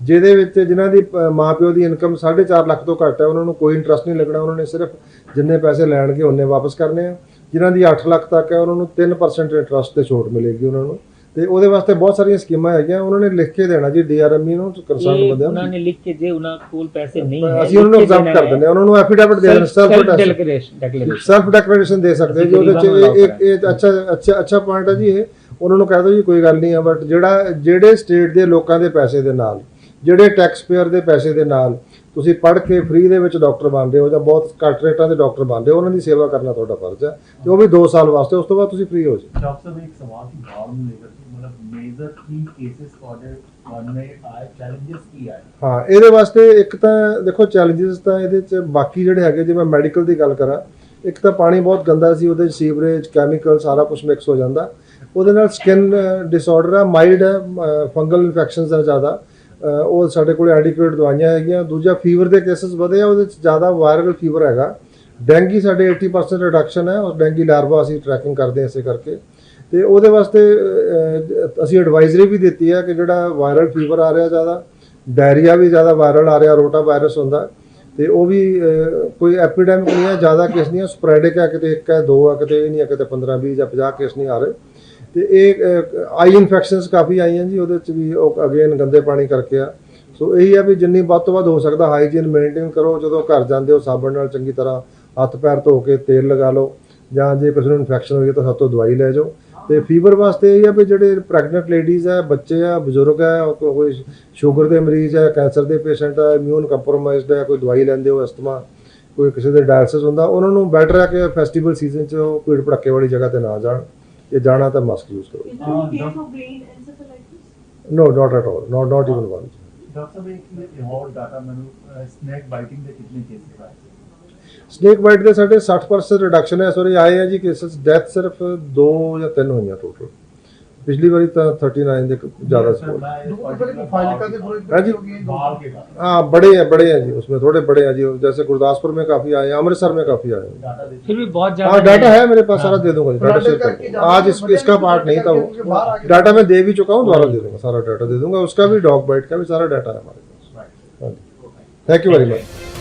ਜਿਹਦੇ ਵਿੱਚ ਜਿਨ੍ਹਾਂ ਦੀ ਮਾਪਿਓ ਦੀ ਇਨਕਮ 4.5 ਲੱਖ ਤੋਂ ਘੱਟ ਹੈ ਉਹਨਾਂ ਨੂੰ ਕੋਈ ਇੰਟਰਸਟ ਨਹੀਂ ਲੱਗਣਾ ਉਹਨਾਂ ਨੇ ਸਿਰਫ ਜਿੰਨੇ ਪੈਸੇ ਲੈਣਗੇ ਉਹਨੇ ਵਾਪਸ ਕਰਨੇ ਆ। ਜਿਨ੍ਹਾਂ ਦੀ 8 ਲੱਖ ਤੱਕ ਹੈ ਉਹਨਾਂ ਨੂੰ 3% ਇੰਟਰਸਟ ਤੇ ਛੋਟ ਮਿਲੇਗੀ ਉਹਨਾਂ ਨੂੰ। ਤੇ ਉਹਦੇ ਵਾਸਤੇ ਬਹੁਤ ਸਾਰੀਆਂ ਸਕੀਮਾਂ ਹੈਗੀਆਂ ਉਹਨਾਂ ਨੇ ਲਿਖ ਕੇ ਦੇਣਾ ਜੀ ਡੀਆਰਐਮਈ ਨੂੰ ਕੰਸਰਨ
ਇਹ
ਬੰਦਿਆਂ
ਉਹਨਾਂ
ਨੂੰ
ਨੇ ਲਿਖ ਕੇ ਜੇ ਉਹਨਾਂ ਕੋਲ ਪੈਸੇ ਨਹੀਂ ਹੈ
ਅਸੀਂ ਉਹਨਾਂ ਨੂੰ ਐਗਜ਼ਾਮ ਕਰ ਦਿੰਦੇ ਉਹਨਾਂ ਨੂੰ ਐਫੀਡੈਵਿਟ ਦੇ ਦੇਣਾ self
declaration declaration
self declaration ਦੇ ਸਕਦੇ ਜੀ ਉਹਦੇ ਚ ਇਹ- ਇੱਕ ਇਹ ਅੱਛਾ ਅੱਛਾ ਅੱਛਾ ਪੁਆਇੰਟ ਹੈ ਜੀ ਇਹ। ਉਹਨਾਂ ਨੂੰ ਕਹਿ ਦਿਓ ਜੀ ਕੋਈ ਗੱਲ ਨਹੀਂ ਆ ਬਟ ਜਿਹੜਾ ਜਿਹੜੇ ਸਟੇਟ ਦੇ ਲੋਕਾਂ ਦੇ ਪੈਸੇ ਦੇ ਨਾਲ ਜਿਹੜੇ ਟੈਕਸ ਪੇਅਰ ਦੇ ਪੈਸੇ ਦੇ ਨਾਲ ਤੁਸੀਂ ਪੜ੍ਹ ਕੇ ਫ੍ਰੀ ਦੇ ਵਿੱਚ ਡਾਕਟਰ ਬਣਦੇ ਹੋ ਜਾਂ ਬਹੁਤ ਘੱਟ ਰੇਟਾਂ ਦੇ ਡਾਕਟਰ ਬਣਦੇ ਹੋ ਉਹਨਾਂ ਦੀ ਸੇਵਾ ਕਰਨਾ ਤੁਹਾਡਾ ਫਰਜ਼ ਹੈ ਤੇ ਉਹ ਵੀ 2 ਸਾਲ ਵਾਸਤੇ ਉਸ ਤੋਂ ਬਾਅਦ ਤੁਸੀਂ ਫ੍ਰੀ ਹੋ ਜਾਓ।
ਡਾਕਟਰ ਸਾਹਿਬ ਇੱਕ ਸਵਾਲ ਸੀ ਬਾਹਰ ਨੂੰ ਲੈ ਕੇ ਮਤਲਬ ਮੇਜਰ ਕੀ ਕੇਸਸ ਆਰਡਰ ਕਰਨੇ ਆਏ ਚੈਲੰਜਸ ਕੀ ਆਏ?
ਹਾਂ ਇਹਦੇ ਵਾਸਤੇ ਇੱਕ ਤਾਂ ਦੇਖੋ ਚੈਲੰਜਸ ਤਾਂ ਇਹਦੇ ਚ ਬਾਕੀ ਜਿਹੜੇ ਹੈਗੇ ਜੇ ਮੈਂ ਮੈਡੀਕਲ ਦੀ ਗੱਲ ਕਰਾਂ ਇੱਕ ਤਾਂ ਪਾਣੀ ਬਹੁਤ ਗੰਦਾ ਸੀ ਉਹਦੇ ਸੀਵਰੇਜ ਕੈਮੀਕਲ ਸਾਰਾ ਕੁਝ ਮਿਕਸ ਹੋ ਜਾਂਦਾ। ਉਹਦੇ ਨਾਲ ਸਕਿਨ ਡਿਸਆਰਡਰ ਆ ਮਾਈਲਡ ਹੈ ਫੰਗਲ ਇਨਫੈਕਸ਼ਨਸ ਆ ਜ਼ਿਆਦਾ। ਉਹ ਸਾਡੇ ਕੋਲ ਐਡਿਕੁਏਟ ਦਵਾਈਆਂ ਹੈਗੀਆਂ। ਦੂਜਾ ਫੀਵਰ ਦੇ ਕੇਸਸ ਵਧੇ ਆ, ਉਹਦੇ ਚ ਜ਼ਿਆਦਾ ਵਾਇਰਲ ਫੀਵਰ ਹੈਗਾ। ਡੈਂਗੀ ਸਾਡੇ 80% ਰਿਡਕਸ਼ਨ ਹੈ ਔਰ ਡੈਂਗੀ ਲਾਰਵਾ ਅਸੀਂ ਟਰੈਕਿੰਗ ਕਰਦੇ ਹਾਂ ਇਸੇ ਕਰਕੇ। ਤੇ ਉਹਦੇ ਵਾਸਤੇ ਅਸੀਂ ਐਡਵਾਈਜ਼ਰੀ ਵੀ ਦਿੱਤੀ ਹੈ ਕਿ ਜਿਹੜਾ ਵਾਇਰਲ ਫੀਵਰ ਆ ਰਿਹਾ ਜ਼ਿਆਦਾ ਡਾਇਰੀਆ ਵੀ ਜ਼ਿਆਦਾ ਵਾਇਰਲ ਆ ਰਿਹਾ, ਰੋਟਾ ਵਾਇਰਸ ਹੁੰਦਾ। ਤੇ ਉਹ ਵੀ ਕੋਈ ਐਪੀਡੈਮਿਕ ਨਹੀਂ ਹੈ, ਜ਼ਿਆਦਾ ਕੇਸ ਨਹੀਂ ਹੈ ਸਪਰੈਡਿਕ ਹੈ, ਕਿਤੇ ਇੱਕ ਹੈ, ਦੋ ਹੈ, ਕਿਤੇ ਇਹ ਨਹੀਂ ਹੈ, ਕਿਤੇ 15 20 ਜਾਂ 50 ਕੇਸ ਨਹੀਂ ਆ ਰਹੇ। ਤੇ ਇਹ ਆਈ ਇਨਫੈਕਸ਼ਨਸ ਕਾਫੀ ਆਈਆਂ ਜੀ, ਉਹਦੇ ਚ ਵੀ ਉਹ ਅਗੇਨ ਗੰਦੇ ਪਾਣੀ ਕਰਕੇ ਆ। ਸੋ ਇਹੀ ਆ ਵੀ ਜਿੰਨੀ ਵੱਧ ਤੋਂ ਵੱਧ ਹੋ ਸਕਦਾ ਹਾਈਜੀਨ ਮੇਨਟੇਨ ਕਰੋ, ਜਦੋਂ ਘਰ ਜਾਂਦੇ ਹੋ ਸਾਬਣ ਨਾਲ ਚੰਗੀ ਤਰ੍ਹਾਂ ਹੱਥ ਪੈਰ ਧੋ ਕੇ ਤੇਲ ਲਗਾ ਲਓ, ਜਾਂ ਜੇ ਕਿਸੇ ਨੂੰ ਇਨਫੈਕਸ਼ਨ ਹੋਈ ਤਾਂ ਸਭ ਦਵਾਈ ਲੈ ਜਾਓ। ਤੇ ਫੀਵਰ ਵਾਸਤੇ ਇਹ ਆ ਵੀ ਜਿਹੜੇ ਪ੍ਰੈਗਨੈਂਟ ਲੇਡੀਜ਼ ਹੈ ਬੱਚੇ ਆ, ਬਜ਼ੁਰਗ ਹੈ ਕੋਈ ਸ਼ੂਗਰ ਦੇ ਮਰੀਜ਼ ਹੈ ਕੈਂਸਰ ਦੇ ਪੇਸ਼ੈਂਟ ਹੈ ਇਮਿਊਨ ਕੰਪਰੋਮਾਈਜ਼ਡ ਹੈ ਕੋਈ ਦਵਾਈ ਲੈਂਦੇ ਹੋ ਅਸਥਮਾ ਕੋਈ ਕਿਸੇ ਦੇ ਡਾਇਲਸਿਸ ਹੁੰਦਾ, ਉਹਨਾਂ ਨੂੰ ਬੈਟਰ ਹੈ ਕਿ ਫੈਸਟੀਵਲ ਸੀਜ਼ਨ 'ਚ ਉਹ ਭੀੜ ਭੜੱਕੇ ਵਾਲੀ ਜਗ੍ਹਾ ਤੇ ਨਾ ਜਾਣ। ਇਹ ਜਾਣਾ ਤਾਂ ਮਾਸਕ ਯੂਜ਼ ਕਰੋ।
Is there any Uh, case doc- of brain encephalitis?
No not at all not not even one
doctor ਸਾਹਿਬ ਇੱਕ ਇਹ ਹੋਰ ਡਾਟਾ ਮੈਨੂੰ ਸਨੈਕ ਬਾਈਟਿੰਗ ਦੇ ਕਿੰਨੇ ਕੇਸ ਆਏ
ਸਨੇਕ ਬਾਈਟ ਦੇ ਸਾਡੇ 60% ਰਿਡਕਸ਼ਨ ਹੈ। ਸੋਰੀ ਆਏ ਆ ਜੀ ਕੇਸਸ ਡੈਥ ਸਿਰਫ 2 ਜਾਂ 3 ਹੋਈਆਂ ਟੋਟਲ ਪਿਛਲੀ ਵਾਰੀ ਤਾਂ 39 ਦੇ ਜ਼ਿਆਦਾ ਸੀ
फाइलिका के पूरे
हाँ जी।
हो गए हैं,
बाल के बाद
हाँ बड़े हैं बड़े हैं जी उसमें थोड़े बड़े हैं जी जैसे गुरदासपुर में काफी आए हैं अमृतसर में काफी आए हैं
डाटा दे
फिर भी बहुत ज्यादा
हाँ डाटा
नहीं
है मेरे पास सारा दे दूंगा जी, डाटा
ब्लड
शेयर
करके
कर
ज्यादा
आज इस,
बड़े
इसका
हैं,
पार्ट नहीं था
क्योंकि बाहर आ
वो
गए।
डाटा मैं दे भी चुका हूँ दोबारा दे दूंगा सारा डाटा दे दूंगा उसका भी डॉग बाइट का भी सारा डाटा है हमारे पास थैंक यू वेरी मच